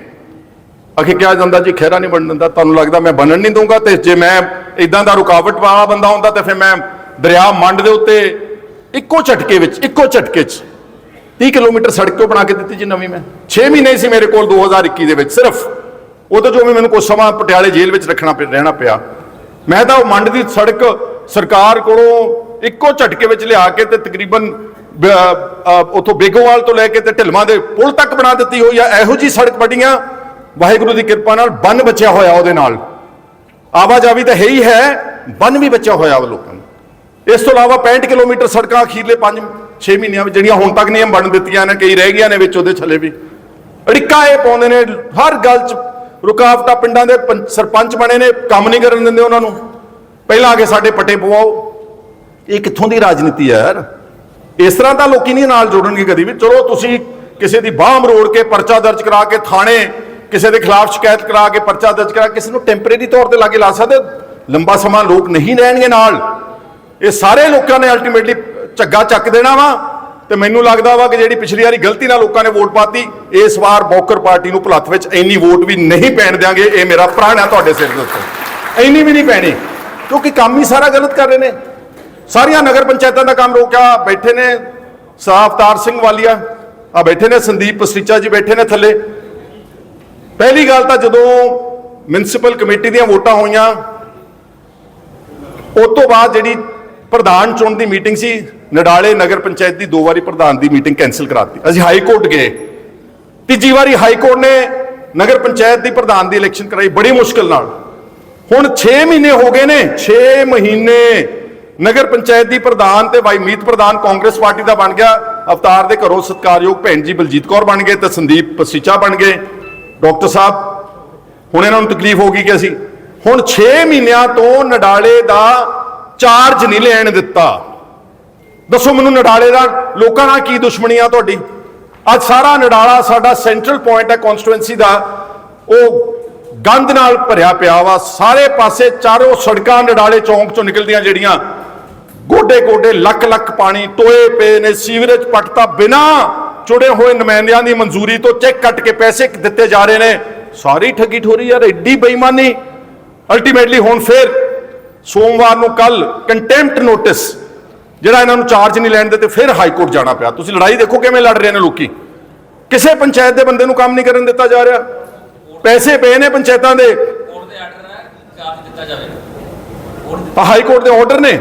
ਅਖੇ ਕਿਹਾ ਜਾਂਦਾ ਜੀ, ਖਹਿਰਾ ਨਹੀਂ ਬਣਨ ਦਿੰਦਾ, ਤੁਹਾਨੂੰ ਲੱਗਦਾ ਮੈਂ ਬਣਨ ਨਹੀਂ ਦਊਂਗਾ, ਤੇ ਜੇ ਮੈਂ ਇਦਾਂ ਦਾ ਰੁਕਾਵਟ ਵਾਲਾ ਬੰਦਾ ਹੁੰਦਾ, ਤੇ ਫਿਰ ਮੈਂ ਦਰਿਆ ਮੰਡ ਦੇ ਉੱਤੇ ਇੱਕੋ ਝਟਕੇ ਵਿੱਚ, ਇੱਕੋ ਝਟਕੇ 'ਚ 30 ਕਿਲੋਮੀਟਰ ਸੜਕ ਕਿਉਂ ਬਣਾ ਕੇ ਦਿੱਤੀ ਜੀ ਨਵੀਂ ਮੈਂ? 6 ਮਹੀਨੇ ਸੀ ਮੇਰੇ ਕੋਲ 2021 ਦੇ ਵਿੱਚ, ਸਿਰਫ। ਉਦੋਂ ਜੋ ਵੀ ਮੈਨੂੰ ਕੁਝ ਸਮਾਂ ਪਟਿਆਲੇ ਜੇਲ੍ਹ ਵਿੱਚ ਰੱਖਣਾ ਪਿਆ, ਰਹਿਣਾ ਪਿਆ। ਮੈਂ ਤਾਂ ਉਹ ਮੰਡ ਦੀ ਸੜਕ ਸਰਕਾਰ ਕੋਲੋਂ ਇੱਕੋ ਝਟਕੇ ਵਿੱਚ ਲਿਆ ਕੇ ਤੇ ਤਕਰੀਬਨ, ਬ- ਉੱਥੋਂ ਬੇਗੋਵਾਲ ਤੋਂ ਲੈ ਕੇ ਤੇ ਢਿਲਵਾਂ ਦੇ ਪੁਲ ਤੱਕ ਬਣਾ ਦਿੱਤੀ ਹੋਈ ਆ। ਇਹੋ ਜੀ ਸੜਕ ਬੜੀਆਂ ਵਾਹਿਗੁਰੂ ਦੀ ਕਿਰਪਾ ਨਾਲ ਬੰਨ ਬਚਿਆ ਹੋਇਆ ਉਹਦੇ ਨਾਲ। ਆਵਾਜਾਵੀ ਤਾਂ ਹੈ ਹੀ ਹੈ, ਬੰਨ ਵੀ ਬਚਿਆ ਹੋਇਆ ਉਹ ਲੋਕਾਂ ਨੂੰ। ਇਸ ਤੋਂ ਇਲਾਵਾ 65 ਕਿਲੋਮੀਟਰ ਸੜਕਾਂ ਅਖੀਰਲੇ 5 6 ਮਹੀਨਿਆਂ ਵਿੱਚ ਜਿਹੜੀਆਂ ਹੁਣ ਤੱਕ ਨਿਯਮ ਬਣ ਦਿੱਤੀਆਂ ਨੇ, ਕਈ ਰਹਿ ਗਈਆਂ ਨੇ ਵਿੱਚ ਉਹਦੇ ਛੱਲੇ ਵੀ। ਅੜਿੱਕਾ ਇਹ ਪਾਉਂਦੇ ਨੇ, ਹਰ ਗੱਲ 'ਚ ਰੁਕਾਵਟਾਂ ਪਿੰਡਾਂ ਦੇ ਪੰਚ- ਸਰਪੰਚ ਬਣੇ ਨੇ, ਕੰਮ ਨਹੀਂ ਕਰਨ ਦਿੰਦੇ ਉਹਨਾਂ ਨੂੰ। ਪਹਿਲਾਂ ਆ ਕੇ ਸਾਡੇ ਪੱਟੇ ਪਵਾਓ। ਇਹ ਕਿੱਥੋਂ ਦੀ ਰਾਜਨੀਤੀ ਹੈ ਯਾਰ? ਇਸ ਤਰ੍ਹਾਂ ਤਾਂ ਲੋਕੀ ਨਹੀਂ ਨਾਲ ਜੋੜਨਗੇ ਕਦੀ ਵੀ। ਚਲੋ ਤੁਸੀਂ ਕਿਸੇ ਦੀ ਬਾਹ ਮਰੋੜ ਕੇ ਪਰਚਾ ਦਰਜ ਕਰਾ ਕੇ ਥਾਣੇ, ਕਿਸੇ ਦੇ ਖਿਲਾਫ ਸ਼ਿਕਾਇਤ ਕਰਾ ਕੇ ਪਰਚਾ ਦਰਜ ਕਰਾ ਕੇ ਕਿਸੇ ਨੂੰ ਟੈਂਪਰੇਰੀ ਤੌਰ ਤੇ ਲਾਗੇ ਲਾ ਸਕਦੇ ਲੰਬਾ ਸਮਾਂ ਲੋਕ ਨਹੀਂ ਰਹਿਣਗੇ ਨਾਲ। ਇਹ ਸਾਰੇ ਲੋਕਾਂ ਨੇ ਅਲਟੀਮੇਟਲੀ ਝੱਗਾ ਚੱਕ ਦੇਣਾ ਵਾ ਤੇ ਮੈਨੂੰ ਲੱਗਦਾ ਵਾ ਕਿ ਜਿਹੜੀ ਪਿਛਲੀ ਵਾਰੀ ਗਲਤੀ ਨਾਲ ਲੋਕਾਂ ਨੇ ਵੋਟ ਪਾਤੀ, ਇਸ ਵਾਰ ਬੌਕਰ ਪਾਰਟੀ ਨੂੰ ਭੁਲੱਥ ਵਿੱਚ ਇੰਨੀ ਵੋਟ ਵੀ ਨਹੀਂ ਪੈਣ ਦਿਆਂਗੇ, ਇਹ ਮੇਰਾ ਪ੍ਰਾਣ ਹੈ ਤੁਹਾਡੇ ਸਿਰ ਦੇ ਉੱਤੇ। ਇੰਨੀ ਵੀ ਨਹੀਂ ਪੈਣੀ, ਕਿਉਂਕਿ ਕੰਮ ਹੀ ਸਾਰਾ ਗਲਤ ਕਰ ਰਹੇ ਨੇ। ਸਾਰੀਆਂ ਨਗਰ ਪੰਚਾਇਤਾਂ ਦਾ ਕੰਮ ਰੋਕਿਆ, ਬੈਠੇ ਨੇ ਸਾਫਤਾਰ ਸਿੰਘ ਵਾਲੀਆ, ਆ ਬੈਠੇ ਨੇ ਸੰਦੀਪ ਪਸਰੀਚਾ ਜੀ ਬੈਠੇ ਨੇ ਥੱਲੇ। ਪਹਿਲੀ ਗੱਲ ਤਾਂ ਜਦੋਂ ਮਿਊਨਿਸਪਲ ਕਮੇਟੀ ਦੀਆਂ ਵੋਟਾਂ ਹੋਈਆਂ, ਉਸ ਤੋਂ ਬਾਅਦ ਜਿਹੜੀ ਪ੍ਰਧਾਨ ਚੁਣ ਦੀ ਮੀਟਿੰਗ ਸੀ, ਨਡਾਲੇ ਨਗਰ ਪੰਚਾਇਤ ਦੀ ਦੋ ਵਾਰੀ ਪ੍ਰਧਾਨ ਦੀ ਮੀਟਿੰਗ ਕੈਨਸਲ ਕਰਾਤੀ। ਅਸੀਂ ਹਾਈ ਕੋਰਟ ਗਏ। ਤੀਜੀ ਵਾਰੀ ਹਾਈ ਕੋਰਟ ਨੇ ਨਗਰ ਪੰਚਾਇਤ ਦੀ ਪ੍ਰਧਾਨ ਦੀ ਇਲੈਕਸ਼ਨ ਕਰਾਈ ਬੜੀ ਮੁਸ਼ਕਲ ਨਾਲ। ਹੁਣ 6 ਮਹੀਨੇ ਹੋ ਗਏ ਨੇ 6 ਮਹੀਨੇ ਨਗਰ ਪੰਚਾਇਤ ਦੀ ਪ੍ਰਧਾਨ ਤੇ ਭਾਈ ਮੀਤ ਪ੍ਰਧਾਨ ਕਾਂਗਰਸ ਪਾਰਟੀ ਦਾ ਬਣ ਗਿਆ। ਅਵਤਾਰ ਦੇ ਘਰੋਂ ਸਤਕਾਰਯੋਗ ਭੈਣ ਜੀ ਬਲਜੀਤ ਕੌਰ ਬਣ ਗਏ ਤੇ ਸੰਦੀਪ ਪਸੀਚਾ ਬਣ ਗਏ। ਡਾਕਟਰ ਸਾਹਿਬ, ਹੁਣ ਇਹਨਾਂ ਨੂੰ ਤਕਲੀਫ ਹੋ ਗਈ ਕਿ ਅਸੀਂ ਹੁਣ 6 ਮਹੀਨਿਆਂ ਤੋਂ ਨਡਾਲੇ ਦਾ ਚਾਰਜ ਨਹੀਂ ਲੈਣ ਦਿੱਤਾ। ਦੱਸੋ ਮੈਨੂੰ ਨਡਾਲੇ ਦਾ ਲੋਕਾਂ ਨਾਲ ਕੀ ਦੁਸ਼ਮਣੀ ਆ ਤੁਹਾਡੀ? ਅੱਜ ਸਾਰਾ ਨਡਾਲਾ ਸਾਡਾ ਸੈਂਟਰਲ ਪੁਆਇੰਟ ਹੈ ਕਨਸਟੀਟੂਐਂਸੀ ਦਾ। ਉਹ ਗੰਦ ਨਾਲ ਭਰਿਆ ਪਿਆ ਵਾ। ਸਾਰੇ ਪਾਸੇ ਚਾਰੋਂ ਸੜਕਾਂ ਨਡਾਲੇ ਚੌਂਕ ਚੋਂ ਨਿਕਲਦੀਆਂ ਜਿਹੜੀਆਂ ਗੋਡੇ ਗੋਡੇ ਲੱਖ ਲੱਖ ਪਾਣੀ ਟੋਏ ਪਏ ਨੇ, ਸੀਵਰੇਜ ਪਟਤਾ ਬਿਨਾ ਚੁੜੇ ਹੋਏ ਨੁਮਾਇੰਦਿਆਂ ਦੀ ਮਨਜ਼ੂਰੀ ਤੋਂ ਚੈੱਕ ਕੱਟ ਕੇ ਪੈਸੇ ਦਿੱਤੇ ਜਾ ਰਹੇ ਨੇ। ਸਾਰੀ ਠੱਗੀ ਠੋਰੀ ਯਾਰ, ਐਡੀ ਬੇਈਮਾਨੀ। ਅਲਟੀਮੇਟਲੀ ਹੁਣ ਫੇਰ ਸੋਮਵਾਰ ਨੂੰ ਕੱਲ ਕੰਟੈਂਪਟ ਨੋਟਿਸ ਜਿਹੜਾ ਇਹਨਾਂ ਨੂੰ ਚਾਰਜ ਨਹੀਂ ਲੈਣ ਦੇ ਤੇ ਫਿਰ ਹਾਈ ਕੋਰਟ ਜਾਣਾ ਪਿਆ। ਤੁਸੀਂ ਲੜਾਈ ਦੇਖੋ ਕਿਵੇਂ ਲੜ ਰਹੇ ਨੇ ਲੋਕੀ। ਕਿਸੇ ਪੰਚਾਇਤ ਦੇ ਬੰਦੇ ਨੂੰ ਕੰਮ ਨਹੀਂ ਕਰਨ ਦਿੱਤਾ ਜਾ ਰਿਹਾ। ਪੈਸੇ ਪਏ ਨੇ ਪੰਚਾਇਤਾਂ ਦੇ। ਕੋਰਟ ਦੇ ਆਰਡਰ ਹੈ ਚਾਰਜ ਦਿੱਤਾ ਜਾਵੇ ਹਾਈ ਕੋਰਟ ਦੇ ਆਰਡਰ ਨੇ।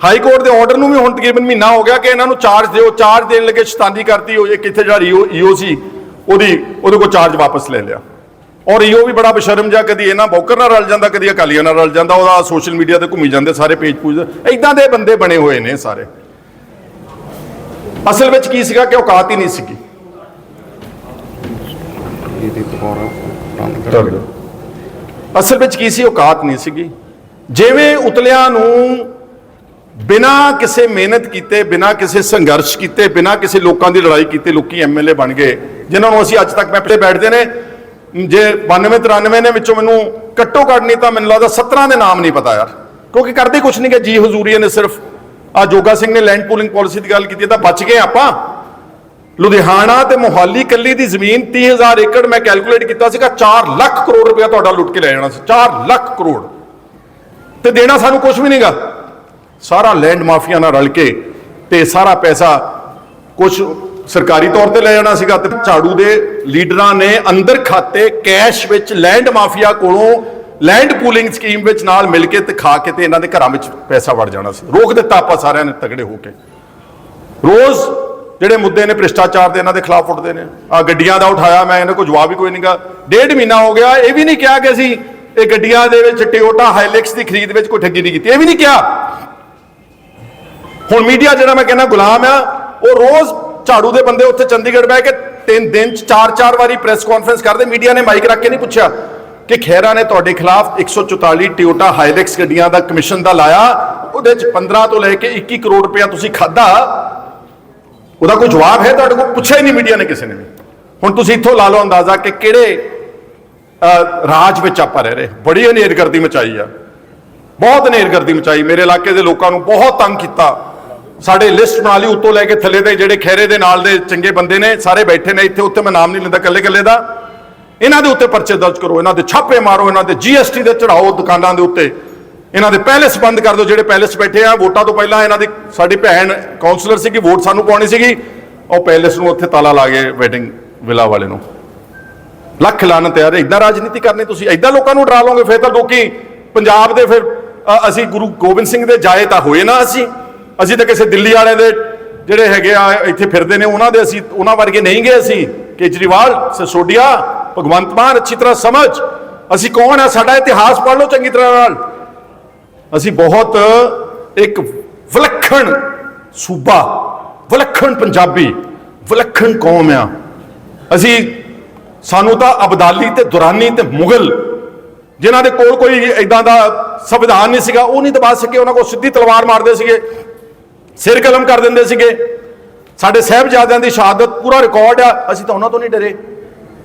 ਹਾਈ ਕੋਰਟ ਦੇ ਆਰਡਰ ਨੂੰ ਵੀ ਹੁਣ ਤਕਰੀਬਨ ਮਹੀਨਾ ਹੋ ਗਿਆ ਕਿ ਇਹਨਾਂ ਨੂੰ ਚਾਰਜ ਦਿਓ। ਚਾਰਜ ਦੇਣ ਲੱਗੇ ਸ਼ੈਤਾਨੀ ਕਰਤੀ ਹੋਈ ਕਿੱਥੇ ਜਿਹੜਾ ਈਓ ਸੀ ਉਹਦੀ ਉਹਦੇ ਕੋਲ ਚਾਰਜ ਵਾਪਸ ਲੈ ਲਿਆ। ਔਰ ਈਓ ਵੀ ਬੜਾ ਬਸ਼ਰਮ ਜਾ ਕਦੀ ਇਹਨਾਂ ਬੌਕਰ ਨਾਲ ਰਲ ਜਾਂਦਾ ਕਦੀ ਅਕਾਲੀਆਂ ਨਾਲ ਰਲ ਜਾਂਦਾ ਉਹਦਾ ਸੋਸ਼ਲ ਮੀਡੀਆ ਤੇ ਘੁੰਮੀ ਜਾਂਦੇ ਸਾਰੇ ਪੇਜ ਪੂਜ। ਇਦਾਂ ਦੇ ਬੰਦੇ ਬਣੇ ਹੋਏ ਨੇ ਸਾਰੇ। ਅਸਲ ਵਿੱਚ ਕੀ ਸੀਗਾ ਕਿ ਔਕਾਤ ਹੀ ਨਹੀਂ ਸੀਗੀ। ਅਸਲ ਵਿੱਚ ਕੀ ਸੀ? ਔਕਾਤ ਨਹੀਂ ਸੀਗੀ। ਜਿਵੇਂ ਉਤਲਿਆਂ ਨੂੰ ਬਿਨਾ ਕਿਸੇ ਮਿਹਨਤ ਕੀਤੇ ਬਿਨਾ ਕਿਸੇ ਸੰਘਰਸ਼ ਕੀਤੇ ਬਿਨਾ ਕਿਸੇ ਲੋਕਾਂ ਦੀ ਲੜਾਈ ਕੀਤੇ ਲੋਕੀ ਐਮਐਲਏ ਬਣ ਗਏ ਜਿਨ੍ਹਾਂ ਨੂੰ ਅਸੀਂ ਅੱਜ ਤੱਕ ਮੈਂ ਪਹਿਲੇ ਬੈਠਦੇ ਨੇ ਜੇ 92 93 ਨੇ ਵਿੱਚੋਂ ਮੈਨੂੰ ਕੱਟੋ ਕੱਢ ਨਹੀਂ ਤਾਂ ਮੈਨੂੰ ਲੱਗਦਾ 17 ਦੇ ਨਾਮ ਨਹੀਂ ਪਤਾ ਯਾਰ। ਕਿਉਂਕਿ ਕਰਦੇ ਕੁਛ ਨਹੀਂ ਕਿ ਜੀ ਹਜ਼ੂਰੀਏ ਨੇ ਸਿਰਫ ਆ ਜੋਗਾ ਸਿੰਘ ਨੇ ਲੈਂਡ ਪੂਲਿੰਗ ਪਾਲਿਸੀ ਦੀ ਗੱਲ ਕੀਤੀ ਹੈ ਤਾਂ ਬਚ ਗਏ ਆਪਾਂ। ਲੁਧਿਆਣਾ ਤੇ ਮੋਹਾਲੀ ਕੱਲੀ ਦੀ ਜ਼ਮੀਨ 30000 ਏਕੜ ਮੈਂ ਕੈਲਕੂਲੇਟ ਕੀਤਾ ਸੀਗਾ 4 ਲੱਖ ਕਰੋੜ ਰੁਪਇਆ ਤੁਹਾਡਾ ਲੁੱਟ ਕੇ ਲੈ ਜਾਣਾ ਸੀ 4 ਲੱਖ ਕਰੋੜ। ਤੇ ਦੇਣਾ ਸਾਨੂੰ ਕੁਝ ਵੀ ਨਹੀਂਗਾ। ਸਾਰਾ ਲੈਂਡ ਮਾਫੀਆ ਨਾਲ ਰਲ ਕੇ ਤੇ ਸਾਰਾ ਪੈਸਾ ਕੁਝ ਸਰਕਾਰੀ ਤੌਰ ਤੇ ਲੈ ਜਾਣਾ ਸੀਗਾ ਤੇ ਝਾੜੂ ਦੇ ਲੀਡਰਾਂ ਨੇ ਅੰਦਰ ਖਾਤੇ ਕੈਸ਼ ਵਿੱਚ ਲੈਂਡ ਮਾਫੀਆ ਕੋਲੋਂ ਲੈਂਡ ਪੂਲਿੰਗ ਸਕੀਮ ਵਿੱਚ ਨਾਲ ਮਿਲ ਕੇ ਤੇ ਖਾ ਕੇ ਤੇ ਇਹਨਾਂ ਦੇ ਘਰਾਂ ਵਿੱਚ ਪੈਸਾ ਵੜ ਜਾਣਾ ਸੀ। ਰੋਕ ਦਿੱਤਾ ਆਪਾਂ ਸਾਰਿਆਂ ਨੇ ਤਗੜੇ ਹੋ ਕੇ। ਰੋਜ਼ ਜਿਹੜੇ ਮੁੱਦੇ ਨੇ ਭ੍ਰਿਸ਼ਟਾਚਾਰ ਦੇ ਇਹਨਾਂ ਦੇ ਖਿਲਾਫ ਉੱਠਦੇ ਨੇ। ਆ ਗੱਡੀਆਂ ਦਾ ਉਠਾਇਆ ਮੈਂ, ਇਹਨਾਂ ਕੋਲ ਜਵਾਬ ਹੀ ਕੋਈ ਨਹੀਂਗਾ ਡੇਢ ਮਹੀਨਾ ਹੋ ਗਿਆ, ਇਹ ਵੀ ਨਹੀਂ ਕਿਹਾ ਕਿ ਅਸੀਂ ਇਹ ਗੱਡੀਆਂ ਦੇ ਵਿੱਚ ਟਿਓਟਾ ਹਾਈਲੈਕਸ ਦੀ ਖਰੀਦ ਵਿੱਚ ਕੋਈ ਠੱਗੀ ਨਹੀਂ ਕੀਤੀ। ਇਹ ਵੀ ਨਹੀਂ ਕਿਹਾ। ਹੁਣ ਮੀਡੀਆ ਜਿਹੜਾ ਮੈਂ ਕਹਿੰਦਾ ਗੁਲਾਮ ਆ, ਉਹ ਰੋਜ਼ ਝਾੜੂ ਦੇ ਬੰਦੇ ਉੱਥੇ ਚੰਡੀਗੜ੍ਹ ਬਹਿ ਕੇ ਤਿੰਨ ਦਿਨ ਚ ਚਾਰ ਚਾਰ ਵਾਰੀ ਪ੍ਰੈਸ ਕਾਨਫਰੰਸ ਕਰਦੇ ਮੀਡੀਆ ਨੇ ਮਾਈਕ ਰੱਖ ਕੇ ਨਹੀਂ ਪੁੱਛਿਆ ਕਿ ਖਹਿਰਾ ਨੇ ਤੁਹਾਡੇ ਖਿਲਾਫ 144 ਟਿਓਟਾ ਹਾਈਲੈਕਸ ਗੱਡੀਆਂ ਦਾ ਕਮਿਸ਼ਨ ਦਾ ਲਾਇਆ, ਉਹਦੇ ਚ 15 ਤੋਂ ਲੈ ਕੇ 21 ਕਰੋੜ ਰੁਪਇਆ ਤੁਸੀਂ ਖਾਦਾ ਉਹਦਾ ਕੋਈ ਜਵਾਬ ਹੈ ਤੁਹਾਡੇ ਕੋਲ? ਪੁੱਛਿਆ ਹੀ ਨਹੀਂ ਮੀਡੀਆ ਨੇ ਕਿਸੇ ਨੇ ਵੀ। ਹੁਣ ਤੁਸੀਂ ਇੱਥੋਂ ਲਾ ਲਓ ਅੰਦਾਜ਼ਾ ਕਿ ਕਿਹੜੇ ਰਾਜ ਵਿੱਚ ਆਪਾਂ ਰਹਿ ਰਹੇ ਬੜੀ ਹਨੇਰਗਰਦੀ ਮਚਾਈ ਆ। ਬਹੁਤ ਹਨੇਰਗਰਦੀ ਮਚਾਈ। ਮੇਰੇ ਇਲਾਕੇ ਦੇ ਲੋਕਾਂ ਨੂੰ ਬਹੁਤ ਤੰਗ ਕੀਤਾ। ਸਾਡੇ ਲਿਸਟ ਬਣਾ ਲਈ ਉੱਤੋਂ ਲੈ ਕੇ ਥੱਲੇ ਦੇ ਜਿਹੜੇ ਖੈਰੇ ਦੇ ਨਾਲ ਦੇ ਚੰਗੇ ਬੰਦੇ ਨੇ, ਸਾਰੇ ਬੈਠੇ ਨੇ ਇੱਥੇ, ਉੱਥੇ ਮੈਂ ਨਾਮ ਨਹੀਂ ਲੈਂਦਾ ਕੱਲੇ ਕੱਲੇ ਦਾ। ਇਹਨਾਂ ਦੇ ਉੱਤੇ ਪਰਚੇ ਦਰਜ ਕਰੋ, ਇਹਨਾਂ ਦੇ ਛਾਪੇ ਮਾਰੋ, ਇਹਨਾਂ ਦੇ ਜੀਐਸਟੀ ਦੇ ਚੜਾਓ ਦੁਕਾਨਾਂ ਦੇ ਉੱਤੇ। ਇਹਨਾਂ ਦੇ ਪੈਲੇਸ ਬੰਦ ਕਰ ਦਿਓ, ਜਿਹੜੇ ਪੈਲੇਸ ਬੈਠੇ ਆ, ਵੋਟਾਂ ਤੋਂ ਪਹਿਲਾਂ ਇਹਨਾਂ ਦੀ ਸਾਡੀ ਭੈਣ ਕਾਉਂਸਲਰ ਸੀ ਕਿ ਵੋਟ ਸਾਨੂੰ ਪਾਉਣੀ ਸੀਗੀ। ਉਹ ਪੈਲੇਸ ਨੂੰ ਉੱਥੇ ਤਾਲਾ ਲਾ ਗਏ ਵੈਡਿੰਗ ਵਿਲਾ ਵਾਲੇ ਨੂੰ। ਲੱਖ ਲਾਨਤ ਯਾਰ ਇਦਾਂ ਰਾਜਨੀਤੀ ਕਰਨੀ ਤੁਸੀਂ ਇਦਾਂ ਲੋਕਾਂ ਨੂੰ ਡਰਾ ਲਓਗੇ, ਫਿਰ ਤਾਂ ਲੋਕੀ ਪੰਜਾਬ ਦੇ ਫਿਰ ਅਸੀਂ ਗੁਰੂ ਗੋਬਿੰਦ ਸਿੰਘ ਦੇ ਜਾਏ ਤਾਂ ਹੋਏ ਨਾ ਅਸੀਂ। ਅਸੀਂ ਤਾਂ ਕਿਸੇ ਦਿੱਲੀ ਵਾਲੇ ਦੇ ਜਿਹੜੇ ਹੈਗੇ ਆ, ਇੱਥੇ ਫਿਰਦੇ ਨੇ, ਉਹਨਾਂ ਦੇ ਅਸੀਂ ਉਹਨਾਂ ਵਰਗੇ ਨਹੀਂ ਗਏ ਅਸੀਂ। ਕੇਜਰੀਵਾਲ, ਸਸੋਡੀਆ, ਭਗਵੰਤ ਮਾਨ, ਅੱਛੀ ਤਰ੍ਹਾਂ ਸਮਝ। ਅਸੀਂ ਕੌਣ ਆ? ਸਾਡਾ ਇਤਿਹਾਸ ਪੜ੍ਹ ਲਓ ਚੰਗੀ ਤਰ੍ਹਾਂ ਨਾਲ। ਅਸੀਂ ਬਹੁਤ ਇੱਕ ਵਿਲੱਖਣ ਸੂਬਾ, ਵਿਲੱਖਣ ਪੰਜਾਬੀ, ਵਿਲੱਖਣ ਕੌਮ ਆ। ਅਸੀਂ ਸਾਨੂੰ ਤਾਂ ਅਬਦਾਲੀ ਤੇ ਦੁਰਾਨੀ ਤੇ ਮੁਗਲ, ਜਿਨ੍ਹਾਂ ਦੇ ਕੋਲ ਕੋਈ ਇਦਾਂ ਦਾ ਸੰਵਿਧਾਨ ਨਹੀਂ ਸੀਗਾ, ਉਹ ਨਹੀਂ ਦਬਾ ਸਕੇ, ਉਹਨਾਂ ਕੋਲ ਸਿੱਧੀ ਤਲਵਾਰ ਮਾਰਦੇ ਸੀਗੇ। ਸਿਰ ਕਲਮ ਕਰ ਦਿੰਦੇ ਸੀਗੇ। ਸਾਡੇ ਸਾਹਿਬਜ਼ਾਦਿਆਂ ਦੀ ਸ਼ਹਾਦਤ ਪੂਰਾ ਰਿਕਾਰਡ ਆ, ਅਸੀਂ ਤਾਂ ਉਹਨਾਂ ਤੋਂ ਨਹੀਂ ਡਰੇ।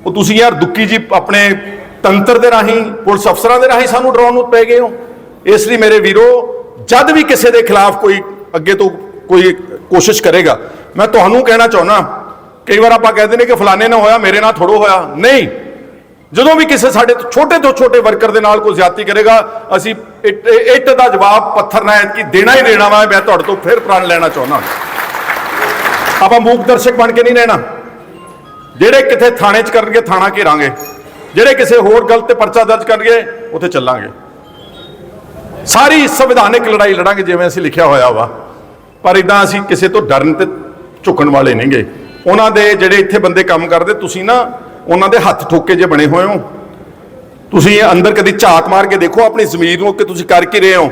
ਉਹ ਤੁਸੀਂ ਯਾਰ ਦੁੱਕੀ ਜੀ ਆਪਣੇ ਤੰਤਰ ਦੇ ਰਾਹੀਂ, ਪੁਲਿਸ ਅਫਸਰਾਂ ਦੇ ਰਾਹੀਂ ਸਾਨੂੰ ਡਰਾਉਣ ਨੂੰ ਪੈ ਗਏ ਹੋ। ਇਸ ਲਈ ਮੇਰੇ ਵੀਰੋ, ਜਦ ਵੀ ਕਿਸੇ ਦੇ ਖਿਲਾਫ ਕੋਈ ਅੱਗੇ ਤੋਂ ਕੋਈ ਕੋਸ਼ਿਸ਼ ਕਰੇਗਾ, ਮੈਂ ਤੁਹਾਨੂੰ ਕਹਿਣਾ ਚਾਹੁੰਦਾ, ਕਈ ਵਾਰ ਆਪਾਂ ਕਹਿੰਦੇ ਨੇ ਕਿ ਫਲਾਣੇ ਨਾਲ ਹੋਇਆ, ਮੇਰੇ ਨਾਲ ਥੋੜੋ ਹੋਇਆ। ਨਹੀਂ ਜਦੋਂ ਵੀ ਕਿਸੇ ਸਾਡੇ ਛੋਟੇ ਤੋਂ ਛੋਟੇ ਵਰਕਰ ਦੇ ਨਾਲ ਕੋਈ ਜ਼ਿਆਦਤੀ ਕਰੇਗਾ, ਅਸੀਂ ਇੱਟ ਇੱਟ ਦਾ ਜਵਾਬ ਪੱਥਰ ਨਾਲ ਕਿ ਦੇਣਾ ਹੀ ਦੇਣਾ ਵਾ, ਮੈਂ ਤੁਹਾਡੇ ਤੋਂ ਫਿਰ ਪ੍ਰਣ ਲੈਣਾ ਚਾਹੁੰਦਾ ਆਪਾਂ ਮੂਕ ਦਰਸ਼ਕ ਬਣ ਕੇ ਨਹੀਂ ਰਹਿਣਾ। ਜਿਹੜੇ ਕਿਤੇ ਥਾਣੇ 'ਚ ਕਰਨਗੇ, ਥਾਣਾ ਘੇਰਾਂਗੇ। ਜਿਹੜੇ ਕਿਸੇ ਹੋਰ ਗਲਤ ਤੇ ਪਰਚਾ ਦਰਜ ਕਰਨਗੇ, ਉੱਥੇ ਚੱਲਾਂਗੇ। ਸਾਰੀ ਸੰਵਿਧਾਨਿਕ ਲੜਾਈ ਲੜਾਂਗੇ, ਜਿਵੇਂ ਅਸੀਂ ਲਿਖਿਆ ਹੋਇਆ ਵਾ। ਪਰ ਇਦਾਂ ਅਸੀਂ ਕਿਸੇ ਤੋਂ ਡਰਨ ਤੇ ਝੁਕਣ ਵਾਲੇ ਨਹੀਂਗੇ। ਉਹਨਾਂ ਦੇ ਜਿਹੜੇ ਇੱਥੇ ਬੰਦੇ ਕੰਮ ਕਰਦੇ, ਤੁਸੀਂ ਨਾ ਉਹਨਾਂ ਦੇ ਹੱਥ ਠੋਕੇ ਜੇ ਬਣੇ ਹੋਏ ਹੋ। ਤੁਸੀਂ ਅੰਦਰ ਕਦੀ ਝਾਤ ਮਾਰ ਕੇ ਦੇਖੋ ਆਪਣੀ ਜ਼ਮੀਰ ਨੂੰ ਕਿ ਤੁਸੀਂ ਕਰ ਕੀ ਰਹੇ ਹੋ।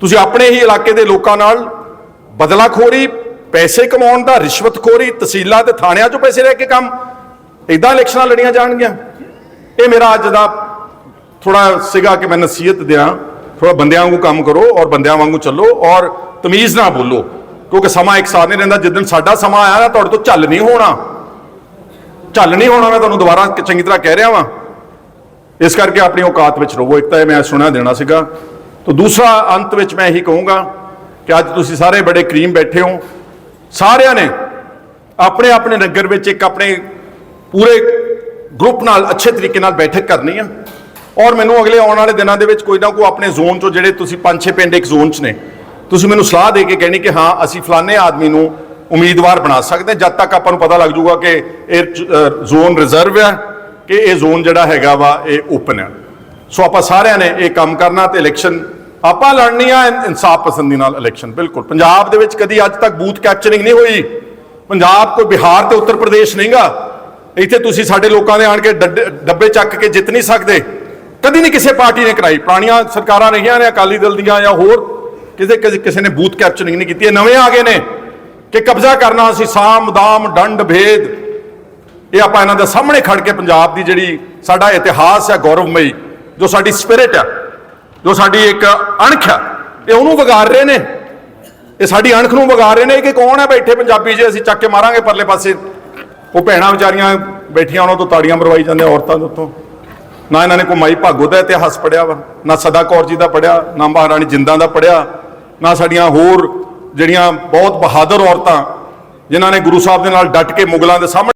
ਤੁਸੀਂ ਆਪਣੇ ਹੀ ਇਲਾਕੇ ਦੇ ਲੋਕਾਂ ਨਾਲ ਬਦਲਾਖੋਰੀ, ਪੈਸੇ ਕਮਾਉਣ ਦਾ ਰਿਸ਼ਵਤਖੋਰੀ, ਤਹਿਸੀਲਾਂ ਤੇ ਥਾਣਿਆਂ 'ਚੋਂ ਪੈਸੇ ਲੈ ਕੇ ਕੰਮ ਇਦਾਂ ਇਲੈਕਸ਼ਨਾਂ ਲੜੀਆਂ ਜਾਣਗੀਆਂ। ਇਹ ਮੇਰਾ ਅੱਜ ਦਾ ਥੋੜਾ ਸੀਗਾ ਕਿ ਮੈਂ ਨਸੀਹਤ ਦਿਆਂ। ਥੋੜਾ ਬੰਦਿਆਂ ਵਾਂਗੂ ਕੰਮ ਕਰੋ ਔਰ ਬੰਦਿਆਂ ਵਾਂਗੂ ਚੱਲੋ ਔਰ ਤਮੀਜ਼ ਨਾ ਬੋਲੋ। ਕਿਉਂਕਿ ਸਮਾਂ ਇੱਕ ਸਾਰ ਨਹੀਂ ਰਹਿੰਦਾ। ਜਿੱਦਣ ਸਾਡਾ ਸਮਾਂ ਆਇਆ ਨਾ, ਤੁਹਾਡੇ ਤੋਂ ਝੱਲ ਨਹੀਂ ਹੋਣਾ। ਝੱਲ ਨਹੀਂ ਹੋਣਾ, ਮੈਂ ਤੁਹਾਨੂੰ ਦੁਬਾਰਾ ਚੰਗੀ ਤਰ੍ਹਾਂ ਕਹਿ ਰਿਹਾ ਵਾਂ। ਇਸ ਕਰਕੇ ਆਪਣੀ ਔਕਾਤ ਵਿੱਚ ਰਹੋ। ਇੱਕ ਤਾਂ ਇਹ ਮੈਂ ਸੁਣਾ ਦੇਣਾ ਸੀਗਾ। ਤੋਂ ਦੂਸਰਾ ਅੰਤ ਵਿੱਚ ਮੈਂ ਇਹੀ ਕਹੂੰਗਾ ਕਿ ਅੱਜ ਤੁਸੀਂ ਸਾਰੇ ਬੜੇ ਕਰੀਮ ਬੈਠੇ ਹੋ। ਸਾਰਿਆਂ ਨੇ ਆਪਣੇ ਆਪਣੇ ਨਗਰ ਵਿੱਚ ਇੱਕ ਆਪਣੇ ਪੂਰੇ ਗਰੁੱਪ ਨਾਲ ਅੱਛੇ ਤਰੀਕੇ ਨਾਲ ਬੈਠਕ ਕਰਨੀ ਆ। ਔਰ ਮੈਨੂੰ ਅਗਲੇ ਆਉਣ ਵਾਲੇ ਦਿਨਾਂ ਦੇ ਵਿੱਚ ਕੋਈ ਨਾ ਕੋਈ ਆਪਣੇ ਜ਼ੋਨ ਚੋਂ ਜਿਹੜੇ ਤੁਸੀਂ ਪੰਜ ਛੇ ਪਿੰਡ ਇੱਕ ਜ਼ੋਨ 'ਚ ਨੇ, ਤੁਸੀਂ ਮੈਨੂੰ ਸਲਾਹ ਦੇ ਕੇ ਕਹਿਣੀ ਕਿ ਹਾਂ, ਅਸੀਂ ਫਲਾਣੇ ਆਦਮੀ ਨੂੰ ਉਮੀਦਵਾਰ ਬਣਾ ਸਕਦੇ ਜਦ ਤੱਕ ਆਪਾਂ ਨੂੰ ਪਤਾ ਲੱਗ ਜਾਊਗਾ ਕਿ ਇਹ ਜ਼ੋਨ ਰਿਜ਼ਰਵ ਹੈ ਕਿ ਇਹ ਜ਼ੋਨ ਜਿਹੜਾ ਹੈਗਾ ਵਾ, ਇਹ ਓਪਨ ਹੈ। ਸੋ ਆਪਾਂ ਸਾਰਿਆਂ ਨੇ ਇਹ ਕੰਮ ਕਰਨਾ ਤੇ ਇਲੈਕਸ਼ਨ ਆਪਾਂ ਲੜਨੀ ਆ ਇਨਸਾਫ ਪਸੰਦੀ ਨਾਲ ਇਲੈਕਸ਼ਨ ਬਿਲਕੁਲ। ਪੰਜਾਬ ਦੇ ਵਿੱਚ ਕਦੀ ਅੱਜ ਤੱਕ ਬੂਥ ਕੈਪਚਰਿੰਗ ਨਹੀਂ ਹੋਈ। ਪੰਜਾਬ ਕੋਈ ਬਿਹਾਰ ਤੇ ਉੱਤਰ ਪ੍ਰਦੇਸ਼ ਨਹੀਂਗਾ। ਇੱਥੇ ਤੁਸੀਂ ਸਾਡੇ ਲੋਕਾਂ ਦੇ ਆਣ ਕੇ ਡੱਡੇ- ਡੱਬੇ ਚੱਕ ਕੇ ਜਿੱਤ ਨਹੀਂ ਸਕਦੇ। ਕਦੀ ਨਹੀਂ ਕਿਸੇ ਪਾਰਟੀ ਨੇ ਕਰਾਈ। ਪੁਰਾਣੀਆਂ ਸਰਕਾਰਾਂ ਰਹੀਆਂ ਨੇ, ਅਕਾਲੀ ਦਲ ਦੀਆਂ ਜਾਂ ਹੋਰ, ਕਿਸੇ ਕਿਸੇ ਕਿਸੇ ਨੇ ਬੂਥ ਕੈਪਚਰਿੰਗ ਨਹੀਂ ਕੀਤੀ। ਇਹ ਨਵੇਂ ਆ ਗਏ ਨੇ। ਕਿ ਕਬਜ਼ਾ ਕਰਨਾ ਅਸੀਂ ਸਾਮ, ਦਾਮ, ਡੰਡ, ਭੇਦ। ਇਹ ਆਪਾਂ ਇਹਨਾਂ ਦੇ ਸਾਹਮਣੇ ਖੜ ਕੇ ਪੰਜਾਬ ਦੀ ਜਿਹੜੀ ਸਾਡਾ ਇਤਿਹਾਸ ਹੈ ਗੌਰਵਮਈ, ਜੋ ਸਾਡੀ ਸਪਿਰਿਟ ਹੈ, ਜੋ ਸਾਡੀ ਇੱਕ ਅਣਖ ਹੈ, ਇਹ ਉਹਨੂੰ ਵਿਗਾੜ ਰਹੇ ਨੇ। ਇਹ ਸਾਡੀ ਅਣਖ ਨੂੰ ਵਿਗਾੜ ਰਹੇ ਨੇ ਕਿ ਕੌਣ ਹੈ ਬੈਠੇ ਪੰਜਾਬੀ ਜੇ ਅਸੀਂ ਚੱਕ ਕੇ ਮਾਰਾਂਗੇ ਪਰਲੇ ਪਾਸੇ। ਉਹ ਭੈਣਾਂ ਵਿਚਾਰੀਆਂ ਬੈਠੀਆਂ ਉਹਨਾਂ ਤੋਂ ਤਾੜੀਆਂ ਮਰਵਾਈ ਜਾਂਦੇ ਔਰਤਾਂ ਦੇ ਉੱਤੋਂ। ਨਾ ਇਹਨਾਂ ਨੇ ਕੋਈ ਮਾਈ ਭਾਗੋ ਦਾ ਇਤਿਹਾਸ ਪੜਿਆ ਵਾ, ਨਾ ਸਦਾ ਕੌਰ ਜੀ ਦਾ ਪੜਿਆ ਨਾ ਮਹਾਰਾਣੀ ਜਿੰਦਾਂ ਦਾ ਪੜਿਆ ਨਾ ਸਾਡੀਆਂ ਹੋਰ ਜਿਹੜੀਆਂ ਬਹੁਤ ਬਹਾਦਰ ਔਰਤਾਂ, ਜਿਨ੍ਹਾਂ ਨੇ ਗੁਰੂ ਸਾਹਿਬ ਦੇ ਨਾਲ ਡਟ ਕੇ ਮੁਗਲਾਂ ਦੇ ਸਾਹਮਣੇ